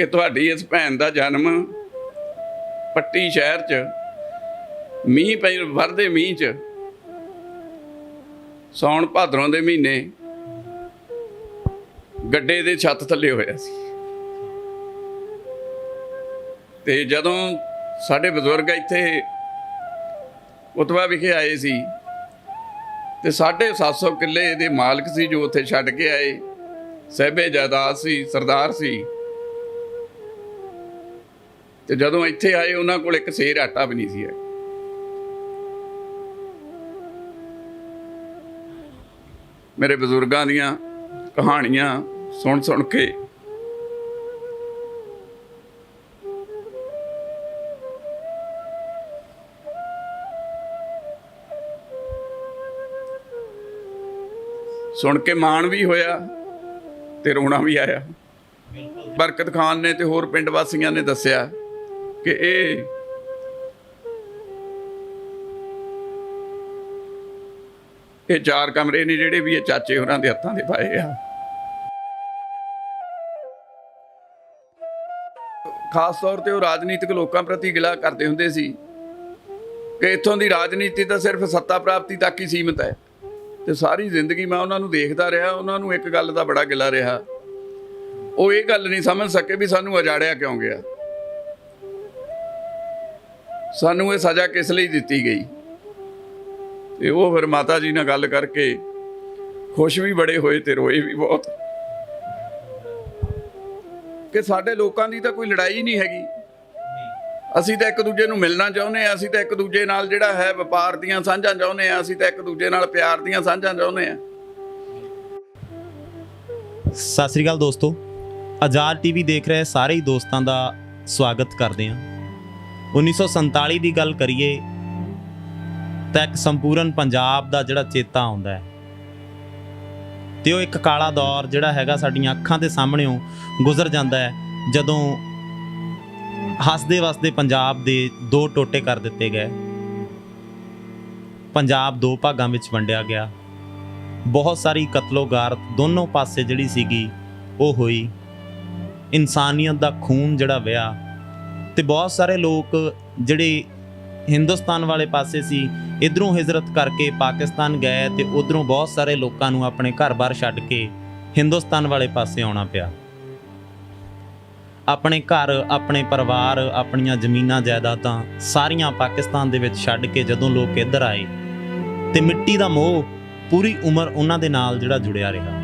ਕਿ ਤੁਹਾਡੀ ਇਸ ਭੈਣ ਦਾ ਜਨਮ ਪੱਟੀ ਸ਼ਹਿਰ 'ਚ, ਮੀਂਹ ਪੈ, ਵਰਦੇ ਮੀਂਹ 'ਚ ਸੌਣ ਭਾਦਰੋਂ ਦੇ ਮਹੀਨੇ ਗੱਡੇ ਦੇ ਛੱਤ ਥੱਲੇ ਹੋਇਆ ਸੀ। ਤੇ ਜਦੋਂ ਸਾਡੇ ਬਜ਼ੁਰਗ ਇੱਥੇ ਉਤਵਾ ਵਿਖੇ ਆਏ ਸੀ, ਤੇ 750 ਕਿੱਲੇ ਦੇ ਮਾਲਕ ਸੀ ਜੋ ਉੱਥੇ ਛੱਡ ਕੇ ਆਏ ਸਹਿਬੇ ਜਾਇਦਾਦ ਸੀ, ਸਰਦਾਰ ਸੀ ਤੇ ਜਦੋਂ ਇੱਥੇ ਆਏ, ਉਹਨਾਂ ਕੋਲ ਇੱਕ ਸੇਰ ਆਟਾ ਵੀ ਨਹੀਂ ਸੀ ਹੈ ਮੇਰੇ ਬਜ਼ੁਰਗਾਂ ਦੀਆਂ ਕਹਾਣੀਆਂ ਸੁਣ ਸੁਣ ਕੇ ਸੁਣ ਕੇ ਮਾਣ ਵੀ ਹੋਇਆ ਤੇ ਰੋਣਾ ਵੀ ਆਇਆ। ਬਰਕਤ ਖਾਨ ਨੇ ਤੇ ਹੋਰ ਪਿੰਡ ਵਾਸੀਆਂ ਨੇ ਦੱਸਿਆ ਕਿ ਇਹ ਇਹ ਚਾਰ ਕਮਰੇ ਨੇ ਜਿਹੜੇ ਵੀ ਇਹ ਚਾਚੇ ਹੋਰਾਂ ਦੇ ਹੱਥਾਂ ਦੇ ਪਾਏ ਆ। ਖਾਸ ਤੌਰ ਤੇ ਉਹ ਰਾਜਨੀਤਿਕ ਲੋਕਾਂ ਪ੍ਰਤੀ ਗਿਲਾ ਕਰਦੇ ਹੁੰਦੇ ਸੀ ਕਿ ਇੱਥੋਂ ਦੀ ਰਾਜਨੀਤੀ ਤਾਂ ਸਿਰਫ ਸੱਤਾ ਪ੍ਰਾਪਤੀ ਤੱਕ ਹੀ ਸੀਮਿਤ ਹੈ ਤੇ ਸਾਰੀ ਜ਼ਿੰਦਗੀ ਮੈਂ ਉਹਨਾਂ ਨੂੰ ਦੇਖਦਾ ਰਿਹਾ, ਉਹਨਾਂ ਨੂੰ ਇੱਕ ਗੱਲ ਦਾ ਬੜਾ ਗਿਲਾ ਰਿਹਾ। ਉਹ ਇਹ ਗੱਲ ਨਹੀਂ ਸਮਝ ਸਕੇ ਵੀ ਸਾਨੂੰ ਅਜਾੜਿਆ ਕਿਉਂ ਗਿਆ। ਸਾਨੂੰ ਇਹ ਸਜ਼ਾ ਕਿਸ ਲਈ ਦਿੱਤੀ ਗਈ? ਤੇ ਉਹ ਫਿਰ ਮਾਤਾ ਜੀ ਨਾਲ ਗੱਲ ਕਰਕੇ ਖੁਸ਼ ਵੀ ਬੜੇ ਹੋਏ ਤੇ ਰੋਏ ਵੀ ਬਹੁਤ। ਕਿ ਸਾਡੇ ਲੋਕਾਂ ਦੀ ਤਾਂ ਕੋਈ ਲੜਾਈ ਨਹੀਂ ਹੈਗੀ। ਅਸੀਂ ਤਾਂ ਇੱਕ ਦੂਜੇ ਨੂੰ ਮਿਲਣਾ ਚਾਹੁੰਦੇ ਆ ਅਸੀਂ ਤਾਂ ਇੱਕ ਦੂਜੇ ਨਾਲ ਜਿਹੜਾ ਹੈ ਵਪਾਰ ਦੀਆਂ ਸਾਂਝਾਂ ਚਾਹੁੰਦੇ ਆ ਅਸੀਂ ਤਾਂ ਇੱਕ ਦੂਜੇ ਨਾਲ ਪਿਆਰ ਦੀਆਂ ਸਾਂਝਾਂ ਚਾਹੁੰਦੇ ਆ ਸਤਿ ਸ੍ਰੀ ਅਕਾਲ ਦੋਸਤੋ। ਆਜ਼ਾਦ ਟੀਵੀ ਦੇਖ ਰਹੇ ਸਾਰੇ ਹੀ ਦੋਸਤਾਂ ਦਾ ਸਵਾਗਤ ਕਰਦੇ ਹਾਂ। 1947 ਦੀ ਗੱਲ ਕਰੀਏ ਤਾਂ ਇੱਕ ਸੰਪੂਰਨ ਪੰਜਾਬ ਦਾ ਜਿਹੜਾ ਚੇਤਾ ਆਉਂਦਾ ਹੈ। ਤੇ ਉਹ ਇੱਕ ਕਾਲਾ ਦੌਰ ਜਿਹੜਾ ਹੈਗਾ ਸਾਡੀਆਂ ਅੱਖਾਂ ਦੇ ਸਾਹਮਣੇੋਂ ਗੁਜ਼ਰ ਜਾਂਦਾ ਹੈ, ਜਦੋਂ ਹੱਸਦੇ ਵਸਦੇ ਪੰਜਾਬ ਦੇ ਦੋ ਟੋਟੇ ਕਰ ਦਿੱਤੇ ਗਏ। ਪੰਜਾਬ ਦੋ ਭਾਗਾਂ ਵਿੱਚ ਵੰਡਿਆ ਗਿਆ। ਬਹੁਤ ਸਾਰੀ ਕਤਲੋਗਾਰਤ ਦੋਨੋਂ ਪਾਸੇ ਜਿਹੜੀ ਸੀਗੀ, ਉਹ ਹੋਈ। ਇਨਸਾਨੀਅਤ ਦਾ ਖੂਨ ਜਿਹੜਾ ਵਿਆ ਤੇ ਬਹੁਤ ਸਾਰੇ ਲੋਕ ਜਿਹੜੇ ਹਿੰਦੁਸਤਾਨ ਵਾਲੇ ਪਾਸੇ ਸੀ, ਇਧਰੋਂ ਹਿਜਰਤ ਕਰਕੇ ਪਾਕਿਸਤਾਨ ਗਏ ਤੇ ਉਧਰੋਂ ਬਹੁਤ ਸਾਰੇ ਲੋਕਾਂ ਨੂੰ ਆਪਣੇ ਘਰ-ਬਾਰ ਛੱਡ ਕੇ ਹਿੰਦੁਸਤਾਨ ਵਾਲੇ ਪਾਸੇ ਆਉਣਾ ਪਿਆ। ਆਪਣੇ ਘਰ, ਆਪਣੇ ਪਰਿਵਾਰ, ਆਪਣੀਆਂ ਜ਼ਮੀਨਾਂ, ਜਾਇਦਾਦਾਂ ਸਾਰੀਆਂ ਪਾਕਿਸਤਾਨ ਦੇ ਵਿੱਚ ਛੱਡ ਕੇ ਜਦੋਂ ਲੋਕ ਇੱਧਰ ਆਏ ਤੇ ਮਿੱਟੀ ਦਾ ਮੋਹ ਪੂਰੀ ਉਮਰ ਉਹਨਾਂ ਦੇ ਨਾਲ ਜਿਹੜਾ ਜੁੜਿਆ ਰਿਹਾ।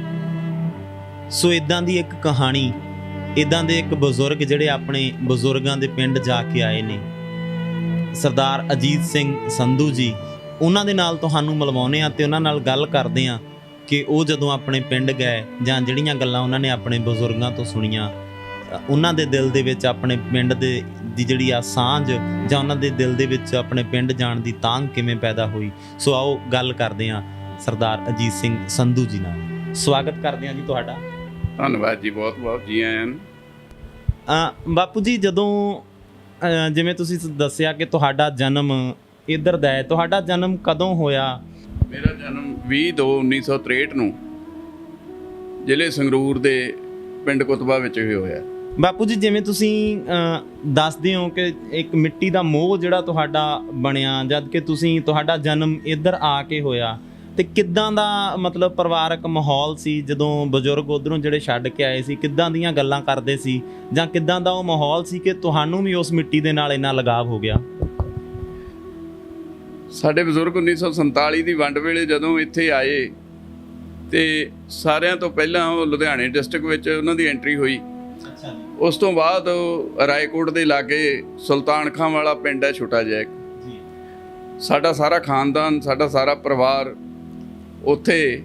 ਸੋ ਇਦਾਂ ਦੀ ਇੱਕ ਕਹਾਣੀ ਇਦਾਂ ਦੇ ਇੱਕ ਬਜ਼ੁਰਗ ਜਿਹੜੇ ਆਪਣੇ ਬਜ਼ੁਰਗਾਂ ਦੇ ਪਿੰਡ ਜਾ ਕੇ ਆਏ ਨੇ। ਸਰਦਾਰ ਅਜੀਤ ਸਿੰਘ ਸੰਧੂ ਜੀ, ਉਹਨਾਂ ਦੇ ਨਾਲ ਤੁਹਾਨੂੰ ਮਿਲਵਾਉਨੇ ਆ ਤੇ ਉਹਨਾਂ ਨਾਲ ਗੱਲ ਕਰਦੇ ਆ ਕਿ ਉਹ ਜਦੋਂ ਆਪਣੇ ਪਿੰਡ ਗਏ ਜਾਂ ਜਿਹੜੀਆਂ ਗੱਲਾਂ ਉਹਨਾਂ ਨੇ ਆਪਣੇ ਬਜ਼ੁਰਗਾਂ ਤੋਂ ਸੁਣੀਆਂ, ਉਹਨਾਂ ਦੇ ਦਿਲ ਦੇ ਵਿੱਚ ਆਪਣੇ ਪਿੰਡ ਦੇ ਦੀ ਜਿਹੜੀ ਆ ਸਾਂਝ ਜਾਂ ਉਹਨਾਂ ਦੇ ਦਿਲ ਦੇ ਵਿੱਚ ਆਪਣੇ ਪਿੰਡ ਜਾਣ ਦੀ ਤਾਂਘ ਕਿਵੇਂ ਪੈਦਾ ਹੋਈ, ਸੋ ਆਓ ਗੱਲ ਕਰਦੇ ਆ ਸਰਦਾਰ ਅਜੀਤ ਸਿੰਘ ਸੰਧੂ ਜੀ ਨਾਲ। ਸਵਾਗਤ ਕਰਦੇ ਆ ਜੀ ਤੁਹਾਡਾ। ਧੰਨਵਾਦ ਜੀ ਬਹੁਤ ਬਹੁਤ ਜੀ ਆਇਆਂ ਬਾਪੂ ਜੀ ਜਦੋਂ ਜਿਵੇਂ ਤੁਸੀਂ ਦੱਸਿਆ ਕਿ ਤੁਹਾਡਾ ਜਨਮ ਇੱਧਰ ਦਾ ਹੈ ਤੁਹਾਡਾ ਜਨਮ ਕਦੋਂ ਹੋਇਆ? ਮੇਰਾ ਜਨਮ 20 2 1963 ਨੂੰ ਜ਼ਿਲ੍ਹੇ ਸੰਗਰੂਰ ਦੇ ਪਿੰਡ ਕੁਤਬਾ ਵਿੱਚ ਹੋਇਆ। ਬਾਪੂ ਜੀ ਜਿਵੇਂ ਤੁਸੀਂ ਦੱਸਦੇ ਹੋ ਕਿ ਇੱਕ ਮਿੱਟੀ ਦਾ ਮੋਹ ਜਿਹੜਾ ਤੁਹਾਡਾ ਬਣਿਆ ਜਦ ਕਿ ਤੁਸੀਂ ਤੁਹਾਡਾ ਜਨਮ ਇੱਧਰ ਆ ਕੇ ਹੋਇਆ। ਤੇ ਕਿੱਦਾਂ ਦਾ ਮਤਲਬ ਪਰਿਵਾਰਕ ਮਾਹੌਲ ਸੀ ਜਦੋਂ ਬਜ਼ੁਰਗ ਉਧਰੋਂ ਜਿਹੜੇ ਛੱਡ ਕੇ ਆਏ ਸੀ? ਕਿੱਦਾਂ ਦੀਆਂ ਗੱਲਾਂ ਕਰਦੇ ਸੀ? ਜਾਂ ਕਿੱਦਾਂ ਦਾ ਉਹ ਮਾਹੌਲ ਸੀ ਕਿ ਤੁਹਾਨੂੰ ਵੀ ਉਸ ਮਿੱਟੀ ਦੇ ਨਾਲ ਇੰਨਾ ਲਗਾਵ ਹੋ ਗਿਆ? ਸਾਡੇ ਬਜ਼ੁਰਗ 1947 ਦੀ ਵੰਡ ਵੇਲੇ ਜਦੋਂ ਇੱਥੇ ਆਏ ਤੇ ਸਾਰਿਆਂ ਤੋਂ ਪਹਿਲਾਂ ਉਹ ਲੁਧਿਆਣੇ ਡਿਸਟ੍ਰਿਕਟ ਵਿੱਚ ਉਹਨਾਂ ਦੀ ਐਂਟਰੀ ਹੋਈ। ਅੱਛਾ ਜੀ। ਉਸ ਤੋਂ ਬਾਅਦ ਉਹ ਰਾਏਕੋਟ ਦੇ ਲਾਗੇ ਸੁਲਤਾਨ ਖਾਂ ਵਾਲਾ ਪਿੰਡ ਹੈ ਛੋਟਾ ਜਿਹਾ ਜੀ। ਸਾਡਾ ਸਾਰਾ ਖਾਨਦਾਨ ਸਾਡਾ ਸਾਰਾ ਪਰਿਵਾਰ ਉੱਥੇ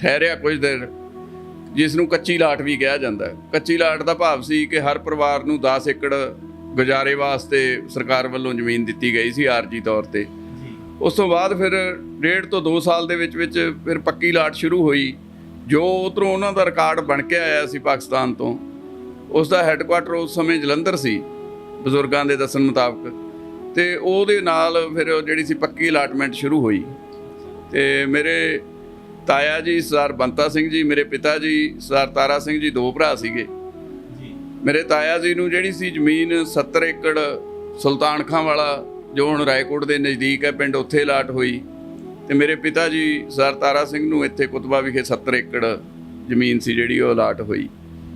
ਠਹਿਰਿਆ ਕੁਝ ਦਿਨ ਜਿਸ ਨੂੰ ਕੱਚੀ ਲਾਟ ਵੀ ਕਿਹਾ ਜਾਂਦਾ ਹੈ। ਕੱਚੀ ਲਾਟ ਦਾ ਭਾਵ ਸੀ ਕਿ ਹਰ ਪਰਿਵਾਰ ਨੂੰ 10 ਏਕੜ ਗੁਜ਼ਾਰੇ ਵਾਸਤੇ ਸਰਕਾਰ ਵੱਲੋਂ ਜ਼ਮੀਨ ਦਿੱਤੀ ਗਈ ਸੀ ਆਰਜੀ ਤੌਰ ਤੇ। ਉਸ ਤੋਂ ਬਾਅਦ ਫਿਰ ਡੇਢ ਤੋਂ 2 ਸਾਲ ਦੇ ਵਿੱਚ ਵਿੱਚ ਫਿਰ ਪੱਕੀ ਲਾਟ ਸ਼ੁਰੂ ਹੋਈ ਜੋ ਉਧਰੋਂ ਉਹਨਾਂ ਦਾ ਰਿਕਾਰਡ ਬਣ ਕੇ ਆਇਆ ਸੀ ਪਾਕਿਸਤਾਨ ਤੋਂ। ਉਸ ਦਾ ਹੈੱਡਕੁਆਟਰ ਉਸ ਸਮੇਂ ਜਲੰਧਰ ਸੀ ਬਜ਼ੁਰਗਾਂ ਦੇ ਦੱਸਣ ਮੁਤਾਬਕ। ਤੇ ਉਹਦੇ ਨਾਲ ਫਿਰ ਜਿਹੜੀ ਸੀ ਪੱਕੀ ਅਲਾਟਮੈਂਟ ਸ਼ੁਰੂ ਹੋਈ। ਤੇ ਮੇਰੇ ਤਾਇਆ ਜੀ ਸਰਦਾਰ ਬੰਤਾ ਸਿੰਘ ਜੀ ਮੇਰੇ ਪਿਤਾ ਜੀ ਸਰਦਾਰ ਤਾਰਾ ਸਿੰਘ ਜੀ ਦੋ ਭਰਾ ਸੀਗੇ। ਜੀ। ਮੇਰੇ ਤਾਇਆ ਜੀ ਨੂੰ ਜਿਹੜੀ ਸੀ ਜ਼ਮੀਨ 70 ਏਕੜ ਸੁਲਤਾਨ ਖਾਂ ਵਾਲਾ ਜੋ ਹੁਣ ਰਾਏਕੋਟ ਦੇ ਨਜ਼ਦੀਕ ਹੈ ਪਿੰਡ ਉੱਥੇ ਅਲਾਟ ਹੋਈ। ਤੇ ਮੇਰੇ ਪਿਤਾ ਜੀ ਸਰ ਤਾਰਾ ਸਿੰਘ ਨੂੰ ਇੱਥੇ ਕੁਤਬਾ ਵਿਖੇ 70 ਏਕੜ ਜ਼ਮੀਨ ਸੀ ਜਿਹੜੀ ਉਹ ਅਲਾਟ ਹੋਈ।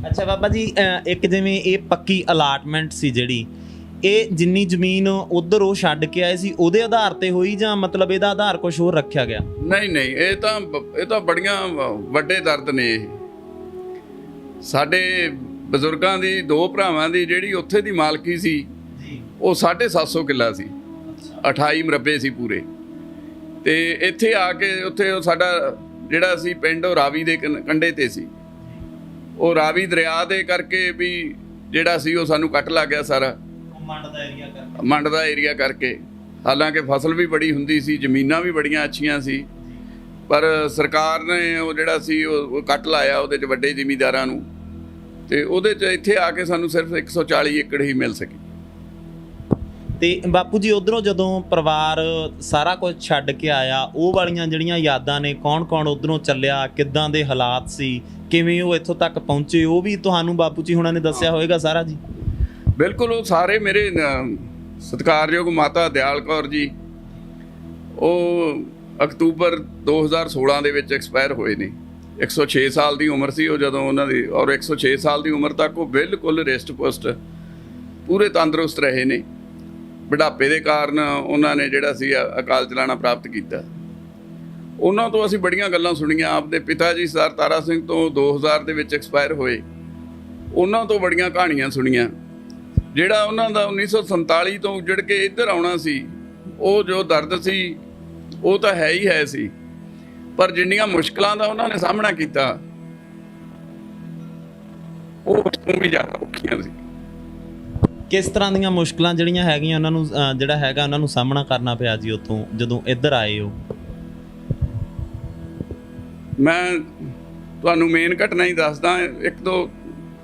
ਅੱਛਾ ਬਾਬਾ ਜੀ ਇੱਕ ਜਿਵੇਂ ਇਹ ਪੱਕੀ ਅਲਾਟਮੈਂਟ ਸੀ ਜਿਹੜੀ ਇਹ ਜਿੰਨੀ ਜ਼ਮੀਨ ਉਧਰ ਉਹ ਛੱਡ ਕੇ ਆਏ ਸੀ ਉਹਦੇ ਆਧਾਰ ਤੇ ਹੋਈ ਜਾਂ ਮਤਲਬ ਇਹਦਾ ਆਧਾਰ ਕੁਝ ਹੋਰ ਰੱਖਿਆ ਗਿਆ? ਨਹੀਂ ਨਹੀਂ ਇਹ ਤਾਂ ਇਹ ਤਾਂ ਬੜੀਆਂ ਵੱਡੇ ਦਰਦ ਨੇ ਇਹ। ਸਾਡੇ ਬਜ਼ੁਰਗਾਂ ਦੀ ਦੋ ਭਰਾਵਾਂ ਦੀ ਜਿਹੜੀ ਉੱਥੇ ਦੀ ਮਾਲਕੀ ਸੀ ਉਹ 750 ਕਿੱਲਾ ਸੀ। 28 ਮਰਬੇ ਸੀ ਪੂਰੇ। ਤੇ ਇੱਥੇ ਆ ਕੇ ਉੱਥੇ ਉਹ ਸਾਡਾ ਜਿਹੜਾ ਸੀ ਪਿੰਡ ਉਹ ਰਾਵੀ ਦੇ ਕੰਢੇ ਤੇ ਸੀ। ਉਹ ਰਾਵੀ ਦਰਿਆ ਦੇ ਕਰਕੇ ਵੀ ਜਿਹੜਾ ਸੀ ਉਹ ਸਾਨੂੰ ਕੱਟ ਲੱਗ ਗਿਆ ਸਾਰਾ। ਮੰਡ ਦਾ ਏਰੀਆ ਕਰਕੇ। ਮੰਡ ਦਾ ਏਰੀਆ ਕਰਕੇ। ਹਾਲਾਂਕਿ ਫਸਲ ਵੀ ਬੜੀ ਹੁੰਦੀ ਸੀ ਜ਼ਮੀਨਾਂ ਵੀ ਬੜੀਆਂ ਅੱਛੀਆਂ ਸੀ। ਪਰ ਸਰਕਾਰ ਨੇ ਉਹ ਜਿਹੜਾ ਸੀ ਉਹ ਉਹ ਕੱਟ ਲਾਇਆ ਉਹਦੇ ਚ ਵੱਡੇ ਜ਼ਿਮੀਂਦਾਰਾਂ ਨੂੰ। ਤੇ ਉਹਦੇ ਚ ਇੱਥੇ ਆ ਕੇ ਸਾਨੂੰ ਸਿਰਫ 140 ਏਕੜ ਹੀ ਮਿਲ ਸਕੀ। ਤੇ ਬਾਪੂ ਜੀ ਉਧਰੋਂ ਜਦੋਂ ਪਰਿਵਾਰ ਸਾਰਾ ਕੁਝ ਛੱਡ ਕੇ ਆਇਆ ਉਹ ਵਾਲੀਆਂ ਜਿਹੜੀਆਂ ਯਾਦਾਂ ਨੇ ਕੌਣ-ਕੌਣ ਉਧਰੋਂ ਚੱਲਿਆ ਕਿੱਦਾਂ ਦੇ ਹਾਲਾਤ ਸੀ ਕਿਵੇਂ ਉਹ ਇੱਥੋਂ ਤੱਕ ਪਹੁੰਚੇ ਉਹ ਵੀ ਤੁਹਾਨੂੰ ਬਾਪੂ ਜੀ ਹੁਣਾਂ ਨੇ ਦੱਸਿਆ ਹੋਵੇਗਾ ਸਾਰਾ ਜੀ? ਬਿਲਕੁਲ ਉਹ ਸਾਰੇ ਮੇਰੇ ਸਤਿਕਾਰਯੋਗ ਮਾਤਾ ਦਿਆਲ ਕੌਰ ਜੀ, ਉਹ ਅਕਤੂਬਰ 2016 ਦੇ ਵਿੱਚ ਐਕਸਪਾਇਰ ਹੋਏ ਨੇ। 106 ਸਾਲ ਦੀ ਉਮਰ ਸੀ ਉਹ ਜਦੋਂ ਉਹਨਾਂ ਦੀ, ਔਰ 106 ਸਾਲ ਦੀ ਉਮਰ ਤੱਕ ਉਹ ਬਿਲਕੁਲ ਰਿਸਟ ਪੁਸਟ, ਪੂਰੇ ਤੰਦਰੁਸਤ ਰਹੇ ਨੇ। ਬੁਢਾਪੇ ਦੇ ਕਾਰਨ ਉਹਨਾਂ ਨੇ ਜਿਹੜਾ ਸੀ ਅਕਾਲ ਚਲਾਣਾ ਪ੍ਰਾਪਤ ਕੀਤਾ। ਉਹਨਾਂ ਤੋਂ ਅਸੀਂ ਬੜੀਆਂ ਗੱਲਾਂ ਸੁਣੀਆਂ। ਆਪਦੇ ਪਿਤਾ ਜੀ ਸਰ ਤਾਰਾ ਸਿੰਘ ਤੋਂ 2000 ਦੇ ਵਿੱਚ ਐਕਸਪਾਇਰ ਹੋਏ। ਉਹਨਾਂ ਤੋਂ ਬੜੀਆਂ ਕਹਾਣੀਆਂ ਸੁਣੀਆਂ। ਜਿਹੜਾ ਉਹਨਾਂ ਦਾ 1947 ਤੋਂ ਉੱਜੜ ਕੇ ਇੱਧਰ ਆਉਣਾ ਸੀ ਉਹ ਜੋ ਦਰਦ ਸੀ ਉਹ ਤਾਂ ਹੈ ਹੀ ਹੈ ਸੀ। ਪਰ ਜਿੰਨੀਆਂ ਮੁਸ਼ਕਲਾਂ ਦਾ ਉਹਨਾਂ ਨੇ ਸਾਹਮਣਾ ਕੀਤਾ ਉਹ ਤੋਂ ਵੀ ਜ਼ਿਆਦਾ ਔਖੀਆਂ ਸੀ। ਕਿਸ ਤਰ੍ਹਾਂ ਦੀਆਂ ਮੁਸ਼ਕਲਾਂ ਜਿਹੜੀਆਂ ਹੈਗੀਆਂ ਉਹਨਾਂ ਨੂੰ ਜਿਹੜਾ ਹੈਗਾ ਉਹਨਾਂ ਨੂੰ ਸਾਹਮਣਾ ਕਰਨਾ ਪਿਆ ਜੀ ਉੱਥੋਂ ਜਦੋਂ ਇੱਧਰ ਆਏ ਹੋ ਮੈਂ ਤੁਹਾਨੂੰ ਮੇਨ ਘਟਨਾ ਹੀ ਦੱਸਦਾ ਇੱਕ ਦੋ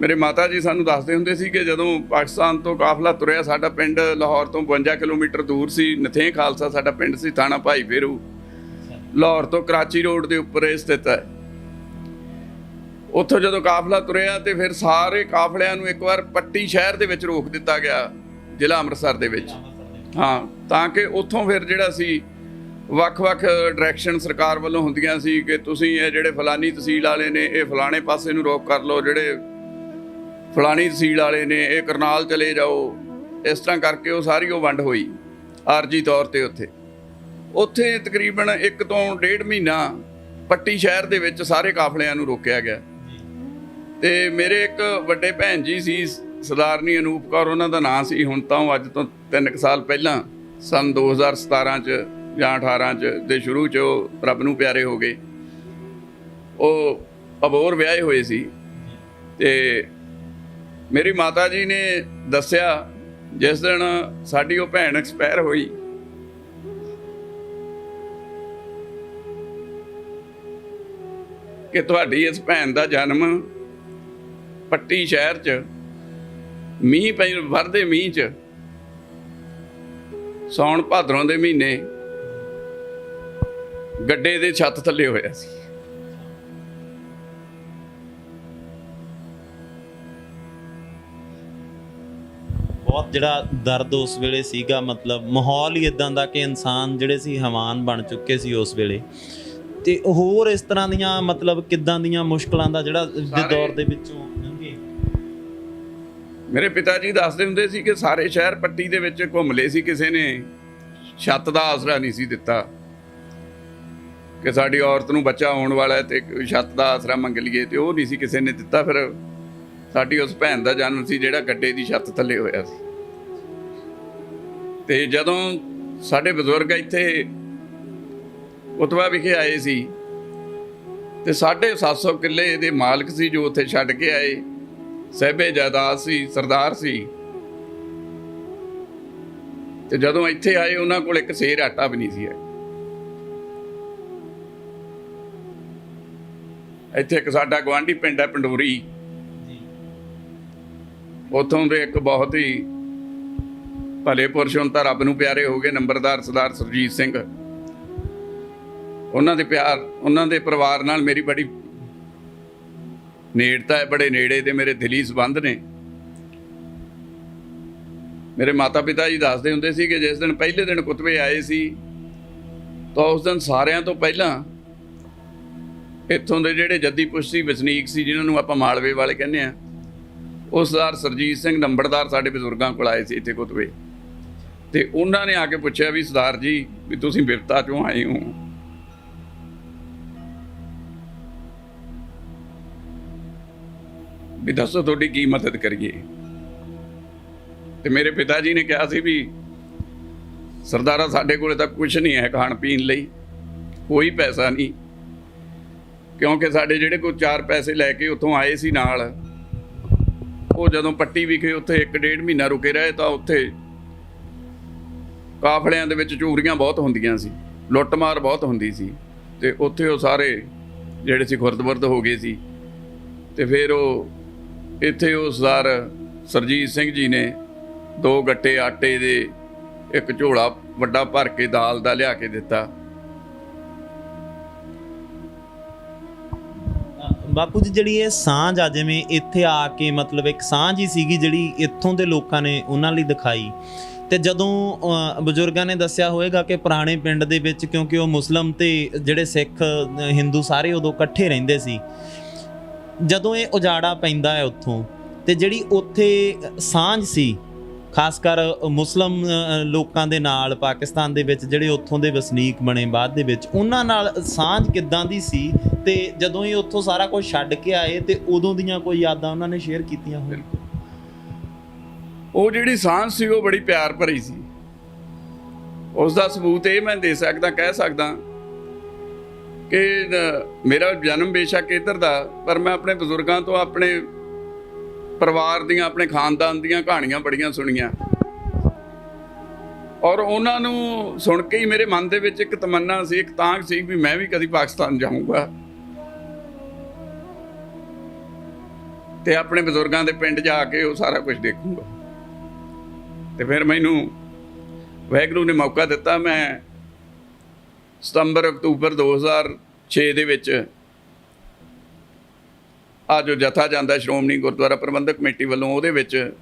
ਮੇਰੇ ਮਾਤਾ ਜੀ ਸਾਨੂੰ ਦੱਸਦੇ ਹੁੰਦੇ ਸੀ ਕਿ ਜਦੋਂ ਪਾਕਿਸਤਾਨ ਤੋਂ ਕਾਫਲਾ ਤੁਰਿਆ, ਸਾਡਾ ਪਿੰਡ ਲਾਹੌਰ ਤੋਂ 52 ਕਿਲੋਮੀਟਰ ਦੂਰ ਸੀ, ਨਥੇ ਖਾਲਸਾ ਸਾਡਾ ਪਿੰਡ ਸੀ, ਥਾਣਾ ਭਾਈ ਫੇਰੂ। ਲਾਹੌਰ ਤੋਂ ਕਰਾਚੀ ਰੋਡ ਦੇ ਉੱਪਰ ਇਹ ਸਥਿਤ ਹੈ। ਉੱਥੋਂ ਜਦੋਂ ਕਾਫਲਾ ਤੁਰਿਆ ਤੇ ਫਿਰ ਸਾਰੇ ਕਾਫਲਿਆਂ ਨੂੰ ਇੱਕ ਵਾਰ ਪੱਟੀ ਸ਼ਹਿਰ ਦੇ ਵਿੱਚ ਰੋਕ ਦਿੱਤਾ ਗਿਆ, ਜ਼ਿਲ੍ਹਾ ਅੰਮ੍ਰਿਤਸਰ ਦੇ ਵਿੱਚ। ਹਾਂ, ਤਾਂ ਕਿ ਉੱਥੋਂ ਫਿਰ ਜਿਹੜਾ ਸੀ, ਵੱਖ-ਵੱਖ ਡਾਇਰੈਕਸ਼ਨ ਸਰਕਾਰ ਵੱਲੋਂ ਹੁੰਦੀਆਂ ਸੀ ਕਿ ਤੁਸੀਂ ਇਹ ਜਿਹੜੇ ਫਲਾਨੀ ਤਹਿਸੀਲ ਵਾਲੇ ਨੇ, ਇਹ ਫਲਾਣੇ ਪਾਸੇ ਨੂੰ ਰੋਕ ਕਰ ਲਓ, ਜਿਹੜੇ ਫਲਾਣੀ ਤਹਿਸੀਲ ਵਾਲੇ ਨੇ ਇਹ ਕਰਨਾਲ ਚਲੇ ਜਾਓ। ਇਸ ਤਰ੍ਹਾਂ ਕਰਕੇ ਉਹ ਸਾਰੀ ਉਹ ਵੰਡ ਹੋਈ, ਆਰਜੀ ਤੌਰ ਤੇ ਉੱਥੇ। ਉੱਥੇ ਤਕਰੀਬਨ 1 ਤੋਂ ਡੇਢ ਮਹੀਨਾ ਪੱਟੀ ਸ਼ਹਿਰ ਦੇ ਵਿੱਚ ਸਾਰੇ ਕਾਫਲਿਆਂ ਨੂੰ ਰੋਕਿਆ ਗਿਆ। ਤੇ ਮੇਰੇ ਇੱਕ ਵੱਡੇ ਭੈਣ ਜੀ ਸੀ ਸਰਦਾਰਨੀ ਅਨੂਪ ਕੌਰ, ਉਹਨਾਂ ਦਾ ਨਾਂ ਸੀ ਹੁਣ ਤਾਂ ਉਹ ਅੱਜ ਤੋਂ 3 ਸਾਲ ਪਹਿਲਾਂ, ਸਨ 2017 ਚ ਜਾਂ 18 ਚ ਦੇ ਸ਼ੁਰੂ ਚ ਉਹ ਰੱਬ ਨੂੰ ਪਿਆਰੇ ਹੋ ਗਏ। ਉਹ ਅਬੋਰ ਵਿਆਹੇ ਹੋਏ ਸੀ ਤੇ ਮੇਰੀ ਮਾਤਾ ਜੀ ਨੇ ਦੱਸਿਆ, ਜਿਸ ਦਿਨ ਸਾਡੀ ਉਹ ਭੈਣ ਐਕਸਪਾਇਰ ਹੋਈ। ਕਿ ਤੁਹਾਡੀ ਇਸ ਭੈਣ ਦਾ ਜਨਮ ਪੱਟੀ ਸ਼ਹਿਰ 'ਚ, ਮੀਂਹ ਪੈ, ਵਰਦੇ ਮੀਂਹ 'ਚ ਸੌਣ ਭਾਦਰੋਂ ਦੇ ਮਹੀਨੇ ਗੱਡੇ ਦੇ ਛੱਤ ਥੱਲੇ ਹੋਇਆ ਸੀ। ਬਹੁਤ ਜਿਹੜਾ ਦਰਦ ਉਸ ਵੇਲੇ ਸੀਗਾ ਮਤਲਬ ਮਾਹੌਲ ਹੀ ਇਦਾਂ ਦਾ ਕਿ ਇਨਸਾਨ ਜਿਹੜੇ ਸੀ ਹਵਾਨ ਬਣ ਚੁੱਕੇ ਸੀ ਉਸ ਵੇਲੇ। ਤੇ ਹੋਰ ਇਸ ਤਰ੍ਹਾਂ ਦੀਆਂ ਮਤਲਬ ਕਿੱਦਾਂ ਦੀਆਂ ਮੁਸ਼ਕਲਾਂ ਦਾ ਜਿਹੜਾ ਦੌਰ ਦੇ ਵਿੱਚੋਂ ਮੇਰੇ ਪਿਤਾ ਜੀ ਦੱਸਦੇ ਹੁੰਦੇ ਸੀ ਕਿ ਸਾਰੇ ਸ਼ਹਿਰ ਪੱਟੀ ਦੇ ਵਿੱਚ ਘੁੰਮ ਲਏ ਸੀ ਕਿਸੇ ਨੇ। ਛੱਤ ਦਾ ਆਸਰਾ ਨਹੀਂ ਸੀ ਦਿੱਤਾ। ਕਿ ਸਾਡੀ ਔਰਤ ਨੂੰ ਬੱਚਾ ਹੋਣ ਵਾਲਾ ਹੈ ਤੇ ਛੱਤ ਦਾ ਆਸਰਾ ਮੰਗ ਲਈਏ ਤੇ ਉਹ ਨਹੀਂ ਸੀ ਕਿਸੇ ਨੇ ਦਿੱਤਾ। ਫਿਰ ਸਾਡੀ ਉਸ ਭੈਣ ਦਾ ਜਨਮ ਸੀ ਜਿਹੜਾ ਗੱਡੇ ਦੀ ਛੱਤ ਥੱਲੇ ਹੋਇਆ ਸੀ। ਤੇ ਜਦੋਂ ਸਾਡੇ ਬਜ਼ੁਰਗ ਇੱਥੇ ਉਤਵਾ ਵਿਖੇ ਆਏ ਸੀ ਤੇ 750 ਕਿੱਲੇ ਦੇ ਮਾਲਕ ਸੀ ਜੋ ਉੱਥੇ ਛੱਡ ਕੇ ਆਏ ਸਹਿਬੇ ਜਾਇਦਾਦ ਸੀ ਸਰਦਾਰ ਸੀ। ਤੇ ਜਦੋਂ ਇੱਥੇ ਆਏ ਉਹਨਾਂ ਕੋਲ ਇੱਕ ਸੇਰ ਆਟਾ ਵੀ ਨਹੀਂ ਸੀ ਇੱਥੇ ਇੱਕ ਸਾਡਾ ਗਵਾਂਢੀ ਪਿੰਡ ਹੈ ਪੰਡੋਰੀ। ਉਥੋਂ ਦੇ ਇੱਕ ਬਹੁਤ ਹੀ ਭਲੇ ਪੁਰਸ਼ ਹੁਣ ਤਾਂ ਰੱਬ ਨੂੰ ਪਿਆਰੇ ਹੋ ਗਏ, ਨੰਬਰਦਾਰ ਸਰਦਾਰ ਸੁਰਜੀਤ ਸਿੰਘ। ਉਹਨਾਂ ਦੇ ਪਿਆਰ, ਉਹਨਾਂ ਦੇ ਪਰਿਵਾਰ ਨਾਲ ਮੇਰੀ ਬੜੀ ਨੇੜਤਾ ਹੈ, ਬੜੇ ਨੇੜੇ ਦੇ ਮੇਰੇ ਦਿਲੀ ਸੰਬੰਧ ਨੇ। ਮੇਰੇ ਮਾਤਾ ਪਿਤਾ ਜੀ ਦੱਸਦੇ ਹੁੰਦੇ ਸੀ ਕਿ ਜਿਸ ਦਿਨ ਪਹਿਲੇ ਦਿਨ ਕੁਤਬੇ ਆਏ ਸੀ, ਤਾਂ ਉਸ ਦਿਨ ਸਾਰਿਆਂ ਤੋਂ ਪਹਿਲਾਂ ਇੱਥੋਂ ਦੇ ਜਿਹੜੇ ਜੱਦੀ ਪੁਸ਼ਤੀ ਵਸਨੀਕ ਸੀ, ਜਿਨ੍ਹਾਂ ਨੂੰ ਆਪਾਂ ਮਾਲਵੇ ਵਾਲੇ ਕਹਿੰਦੇ ਆ ਉਹ ਸਰਦਾਰ ਸਰਜੀਤ ਸਿੰਘ, ਨੰਬਰਦਾਰ ਸਾਡੇ ਬਜ਼ੁਰਗਾਂ ਕੋਲ ਆਏ ਸੀ ਇੱਥੇ ਕੁਤਬੇ। ਤੇ ਉਹਨਾਂ ਨੇ ਆ ਕੇ ਪੁੱਛਿਆ ਵੀ ਸਰਦਾਰ ਜੀ, ਵੀ ਤੁਸੀਂ ਬਿਰਤਾ ਚੋਂ ਆਏ ਹੋ। ਵੀ ਦੱਸੋ ਤੁਹਾਡੀ ਕੀ ਮਦਦ ਕਰੀਏ। ਤੇ ਮੇਰੇ ਪਿਤਾ ਜੀ ਨੇ ਕਿਹਾ ਸੀ ਵੀ ਸਰਦਾਰਾ ਸਾਡੇ ਕੋਲੇ ਤਾਂ ਕੁਝ ਨਹੀਂ ਹੈ ਖਾਣ ਪੀਣ ਲਈ, ਕੋਈ ਪੈਸਾ ਨਹੀਂ। ਕਿਉਂਕਿ ਸਾਡੇ ਜਿਹੜੇ ਕੋਈ ਚਾਰ ਪੈਸੇ ਲੈ ਕੇ ਉੱਥੋਂ ਆਏ ਸੀ ਨਾਲ, ਉਹ ਜਦੋਂ ਪੱਟੀ ਵਿਖੇ ਉੱਥੇ ਇੱਕ ਡੇਢ ਮਹੀਨਾ ਰੁਕੇ ਰਹੇ ਤਾਂ ਉੱਥੇ ਕਾਫਲਿਆਂ ਦੇ ਵਿੱਚ ਚੂਰੀਆਂ ਬਹੁਤ ਹੁੰਦੀਆਂ ਸੀ, ਲੁੱਟਮਾਰ ਬਹੁਤ ਹੁੰਦੀ ਸੀ ਤੇ ਉੱਥੇ ਉਹ ਸਾਰੇ ਜਿਹੜੇ ਸੀ ਖੁਰਦਬਰਦ ਹੋ ਗਏ ਸੀ ਤੇ ਫਿਰ ਉਹ ਇੱਥੇ ਉਹ ਸਰਦਾਰ ਸਰਜੀਤ ਸਿੰਘ ਜੀ ਨੇ ਦੋ ਗੱਟੇ ਆਟੇ ਦੇ ਇੱਕ ਝੋਲਾ ਵੱਡਾ ਭਰ ਕੇ ਦਾਲ ਦਾ ਲਿਆ ਕੇ ਦਿੱਤਾ। ਬਾਪੂ ਜੀ, ਜਿਹੜੀ ਇਹ ਸਾਂਝ ਆ, ਜਿਵੇਂ ਇੱਥੇ ਆ ਕੇ ਮਤਲਬ ਇੱਕ ਸਾਂਝ ਹੀ ਸੀਗੀ ਜਿਹੜੀ ਇੱਥੋਂ ਦੇ ਲੋਕਾਂ ਨੇ ਉਹਨਾਂ ਲਈ ਦਿਖਾਈ। ਤੇ ਜਦੋਂ ਬਜ਼ੁਰਗਾਂ ਨੇ ਦੱਸਿਆ ਹੋਵੇਗਾ ਕਿ ਪੁਰਾਣੇ ਪਿੰਡ ਦੇ ਵਿੱਚ, ਕਿਉਂਕਿ ਉਹ ਮੁਸਲਮ ਤੇ ਜਿਹੜੇ ਸਿੱਖ ਹਿੰਦੂ ਸਾਰੇ ਉਦੋਂ ਇਕੱਠੇ ਰਹਿੰਦੇ ਸੀ, ਜਦੋਂ ਇਹ ਉਜਾੜਾ ਪੈਂਦਾ ਹੈ ਉੱਥੋਂ, ਤੇ ਜਿਹੜੀ ਉੱਥੇ ਸਾਂਝ ਸੀ, ਖਾਸ ਕਰ ਮੁਸਲਮ ਲੋਕਾਂ ਦੇ ਨਾਲ, ਪਾਕਿਸਤਾਨ ਦੇ ਵਿੱਚ ਜਿਹੜੇ ਉੱਥੋਂ ਦੇ ਵਸਨੀਕ ਬਣੇ ਬਾਅਦ ਦੇ ਵਿੱਚ, ਉਹਨਾਂ ਨਾਲ ਸਾਂਝ ਕਿੱਦਾਂ ਦੀ ਸੀ, ਤੇ ਜਦੋਂ ਇਹ ਉੱਥੋਂ ਸਾਰਾ ਕੁਝ ਛੱਡ ਕੇ ਆਏ, ਤੇ ਉਦੋਂ ਦੀਆਂ ਕੋਈ ਯਾਦਾਂ ਉਹਨਾਂ ਨੇ ਸ਼ੇਅਰ ਕੀਤੀਆਂ ਹੋਣ? ਉਹ ਜਿਹੜੀ ਸਾਂਝ ਸੀ, ਉਹ ਬੜੀ ਪਿਆਰ ਭਰੀ ਸੀ। ਉਸ ਦਾ ਸਬੂਤ ਇਹ ਮੈਂ ਦੇ ਸਕਦਾ, ਕਹਿ ਸਕਦਾ ਕਿ ਮੇਰਾ ਜਨਮ ਬੇਸ਼ੱਕ ਇੱਧਰ ਦਾ, ਪਰ ਮੈਂ ਆਪਣੇ ਬਜ਼ੁਰਗਾਂ ਤੋਂ ਆਪਣੇ ਪਰਿਵਾਰ ਦੀਆਂ, ਆਪਣੇ ਖਾਨਦਾਨ ਦੀਆਂ ਕਹਾਣੀਆਂ ਬੜੀਆਂ ਸੁਣੀਆਂ। ਔਰ ਉਹਨਾਂ ਨੂੰ ਸੁਣ ਕੇ ਹੀ ਮੇਰੇ ਮਨ ਦੇ ਵਿੱਚ ਇੱਕ ਤਮੰਨਾ ਸੀ, ਇੱਕ ਤਾਂਗ ਸੀ ਵੀ ਮੈਂ ਵੀ ਕਦੀ ਪਾਕਿਸਤਾਨ ਜਾਊਂਗਾ। ਤੇ ਆਪਣੇ ਬਜ਼ੁਰਗਾਂ ਦੇ ਪਿੰਡ ਜਾ ਕੇ ਉਹ ਸਾਰਾ ਕੁਝ ਦੇਖੂੰਗਾ। ਤੇ ਫਿਰ ਮੈਨੂੰ ਵਾਹਿਗੁਰੂ ਨੇ ਮੌਕਾ ਦਿੱਤਾ। ਮੈਂ ਸਤੰਬਰ, ਅਕਤੂਬਰ 2006 ਦੇ ਵਿੱਚ ਆ ਜੋ ਜਥਾ ਜਾਂਦਾ ਸ਼੍ਰੋਮਣੀ ਗੁਰਦੁਆਰਾ ਪ੍ਰਬੰਧਕ ਕਮੇਟੀ ਵੱਲੋਂ। ਉਹਦੇ ਵਿੱਚ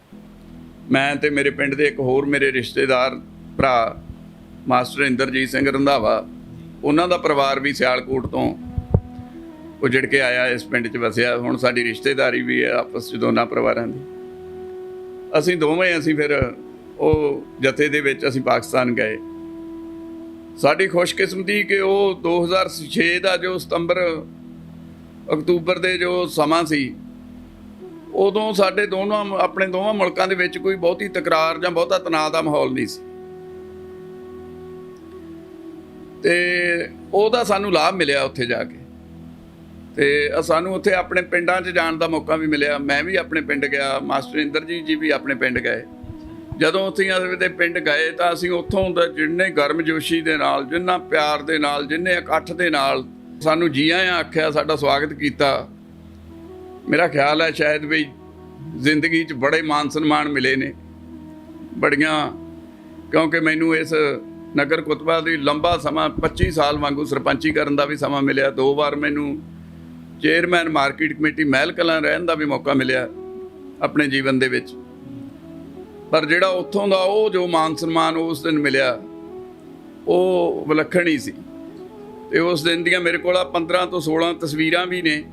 ਮੈਂ ਤੇ ਮੇਰੇ ਪਿੰਡ ਦੇ ਇੱਕ ਹੋਰ ਮੇਰੇ ਰਿਸ਼ਤੇਦਾਰ ਭਰਾ ਮਾਸਟਰ ਇੰਦਰਜੀਤ ਸਿੰਘ ਰੰਧਾਵਾ, ਉਹਨਾਂ ਦਾ ਪਰਿਵਾਰ ਵੀ ਸਿਆਲਕੋਟ ਤੋਂ ਉਜੜ ਕੇ ਆਇਆ, ਇਸ ਪਿੰਡ 'ਚ ਵਸਿਆ। ਹੁਣ ਸਾਡੀ ਰਿਸ਼ਤੇਦਾਰੀ ਵੀ ਹੈ ਆਪਸ 'ਚ ਦੋਨਾਂ ਪਰਿਵਾਰਾਂ ਦੀ। ਅਸੀਂ ਦੋਵੇਂ ਅਸੀਂ ਫਿਰ ਉਹ ਜਥੇ ਦੇ ਵਿੱਚ ਅਸੀਂ ਪਾਕਿਸਤਾਨ ਗਏ। ਸਾਡੀ ਖੁਸ਼ਕਿਸਮਤੀ ਕਿ ਉਹ 2006 ਦਾ ਜੋ ਸਤੰਬਰ, ਅਕਤੂਬਰ ਦੇ ਜੋ ਸਮਾਂ ਸੀ, ਉਦੋਂ ਸਾਡੇ ਦੋਨੋਂ ਆਪਣੇ ਦੋਵਾਂ ਮੁਲਕਾਂ ਦੇ ਵਿੱਚ ਕੋਈ ਬਹੁਤੀ ਤਕਰਾਰ ਜਾਂ ਬਹੁਤਾ ਤਣਾਅ ਦਾ ਮਾਹੌਲ ਨਹੀਂ ਸੀ। ਤੇ ਉਹਦਾ ਸਾਨੂੰ ਲਾਭ ਮਿਲਿਆ ਉੱਥੇ ਜਾ ਕੇ। ਤੇ ਸਾਨੂੰ ਉੱਥੇ ਆਪਣੇ ਪਿੰਡਾਂ 'ਚ ਜਾਣ ਦਾ ਮੌਕਾ ਵੀ ਮਿਲਿਆ। ਮੈਂ ਵੀ ਆਪਣੇ ਪਿੰਡ ਗਿਆ, ਮਾਸਟਰ ਇੰਦਰ ਜੀ ਜੀ ਵੀ ਆਪਣੇ ਪਿੰਡ ਗਏ। ਜਦੋਂ ਉੱਥੇ ਅਸੀਂ ਦੇ ਪਿੰਡ ਗਏ ਤਾਂ ਅਸੀਂ ਉੱਥੋਂ ਦਾ ਜਿੰਨੇ ਗਰਮਜੋਸ਼ੀ ਦੇ ਨਾਲ, ਜਿੰਨਾ ਪਿਆਰ ਦੇ ਨਾਲ, ਜਿੰਨੇ ਇਕੱਠ ਦੇ ਨਾਲ ਸਾਨੂੰ ਜੀ ਆਇਆਂ ਆਖਿਆ, ਸਾਡਾ ਸਵਾਗਤ ਕੀਤਾ। ਮੇਰਾ ਖਿਆਲ ਹੈ ਸ਼ਾਇਦ ਵੀ ਜ਼ਿੰਦਗੀ 'ਚ ਬੜੇ ਮਾਨ ਸਨਮਾਨ ਮਿਲੇ ਨੇ। ਬੜੀਆਂ, ਕਿਉਂਕਿ ਮੈਨੂੰ ਇਸ ਨਗਰ ਕੁਤਬਾ ਦੀ ਲੰਬਾ ਸਮਾਂ 25 ਸਾਲ ਵਾਂਗੂ ਸਰਪੰਚੀ ਕਰਨ ਦਾ ਵੀ ਸਮਾਂ ਮਿਲਿਆ। ਦੋ ਵਾਰ ਮੈਨੂੰ chairman market committee, Mehal Kalan ਰਹਿਣ ਦਾ ਵੀ ਮੌਕਾ ਮਿਲਿਆ ਆਪਣੇ ਜੀਵਨ ਦੇ ਵਿੱਚ। ਪਰ ਜਿਹੜਾ ਉੱਥੋਂ ਦਾ ਉਹ ਜੋ ਮਾਨ ਸਨਮਾਨ ਉਸ ਦਿਨ ਮਿਲਿਆ, ਉਹ ਵਿਲੱਖਣ ਹੀ ਸੀ। ਤੇ ਉਸ ਦਿਨ ਦੀਆਂ ਮੇਰੇ ਕੋਲ ਆ 15 ਤੋਂ 16 ਤਸਵੀਰਾਂ ਵੀ ਨੇ।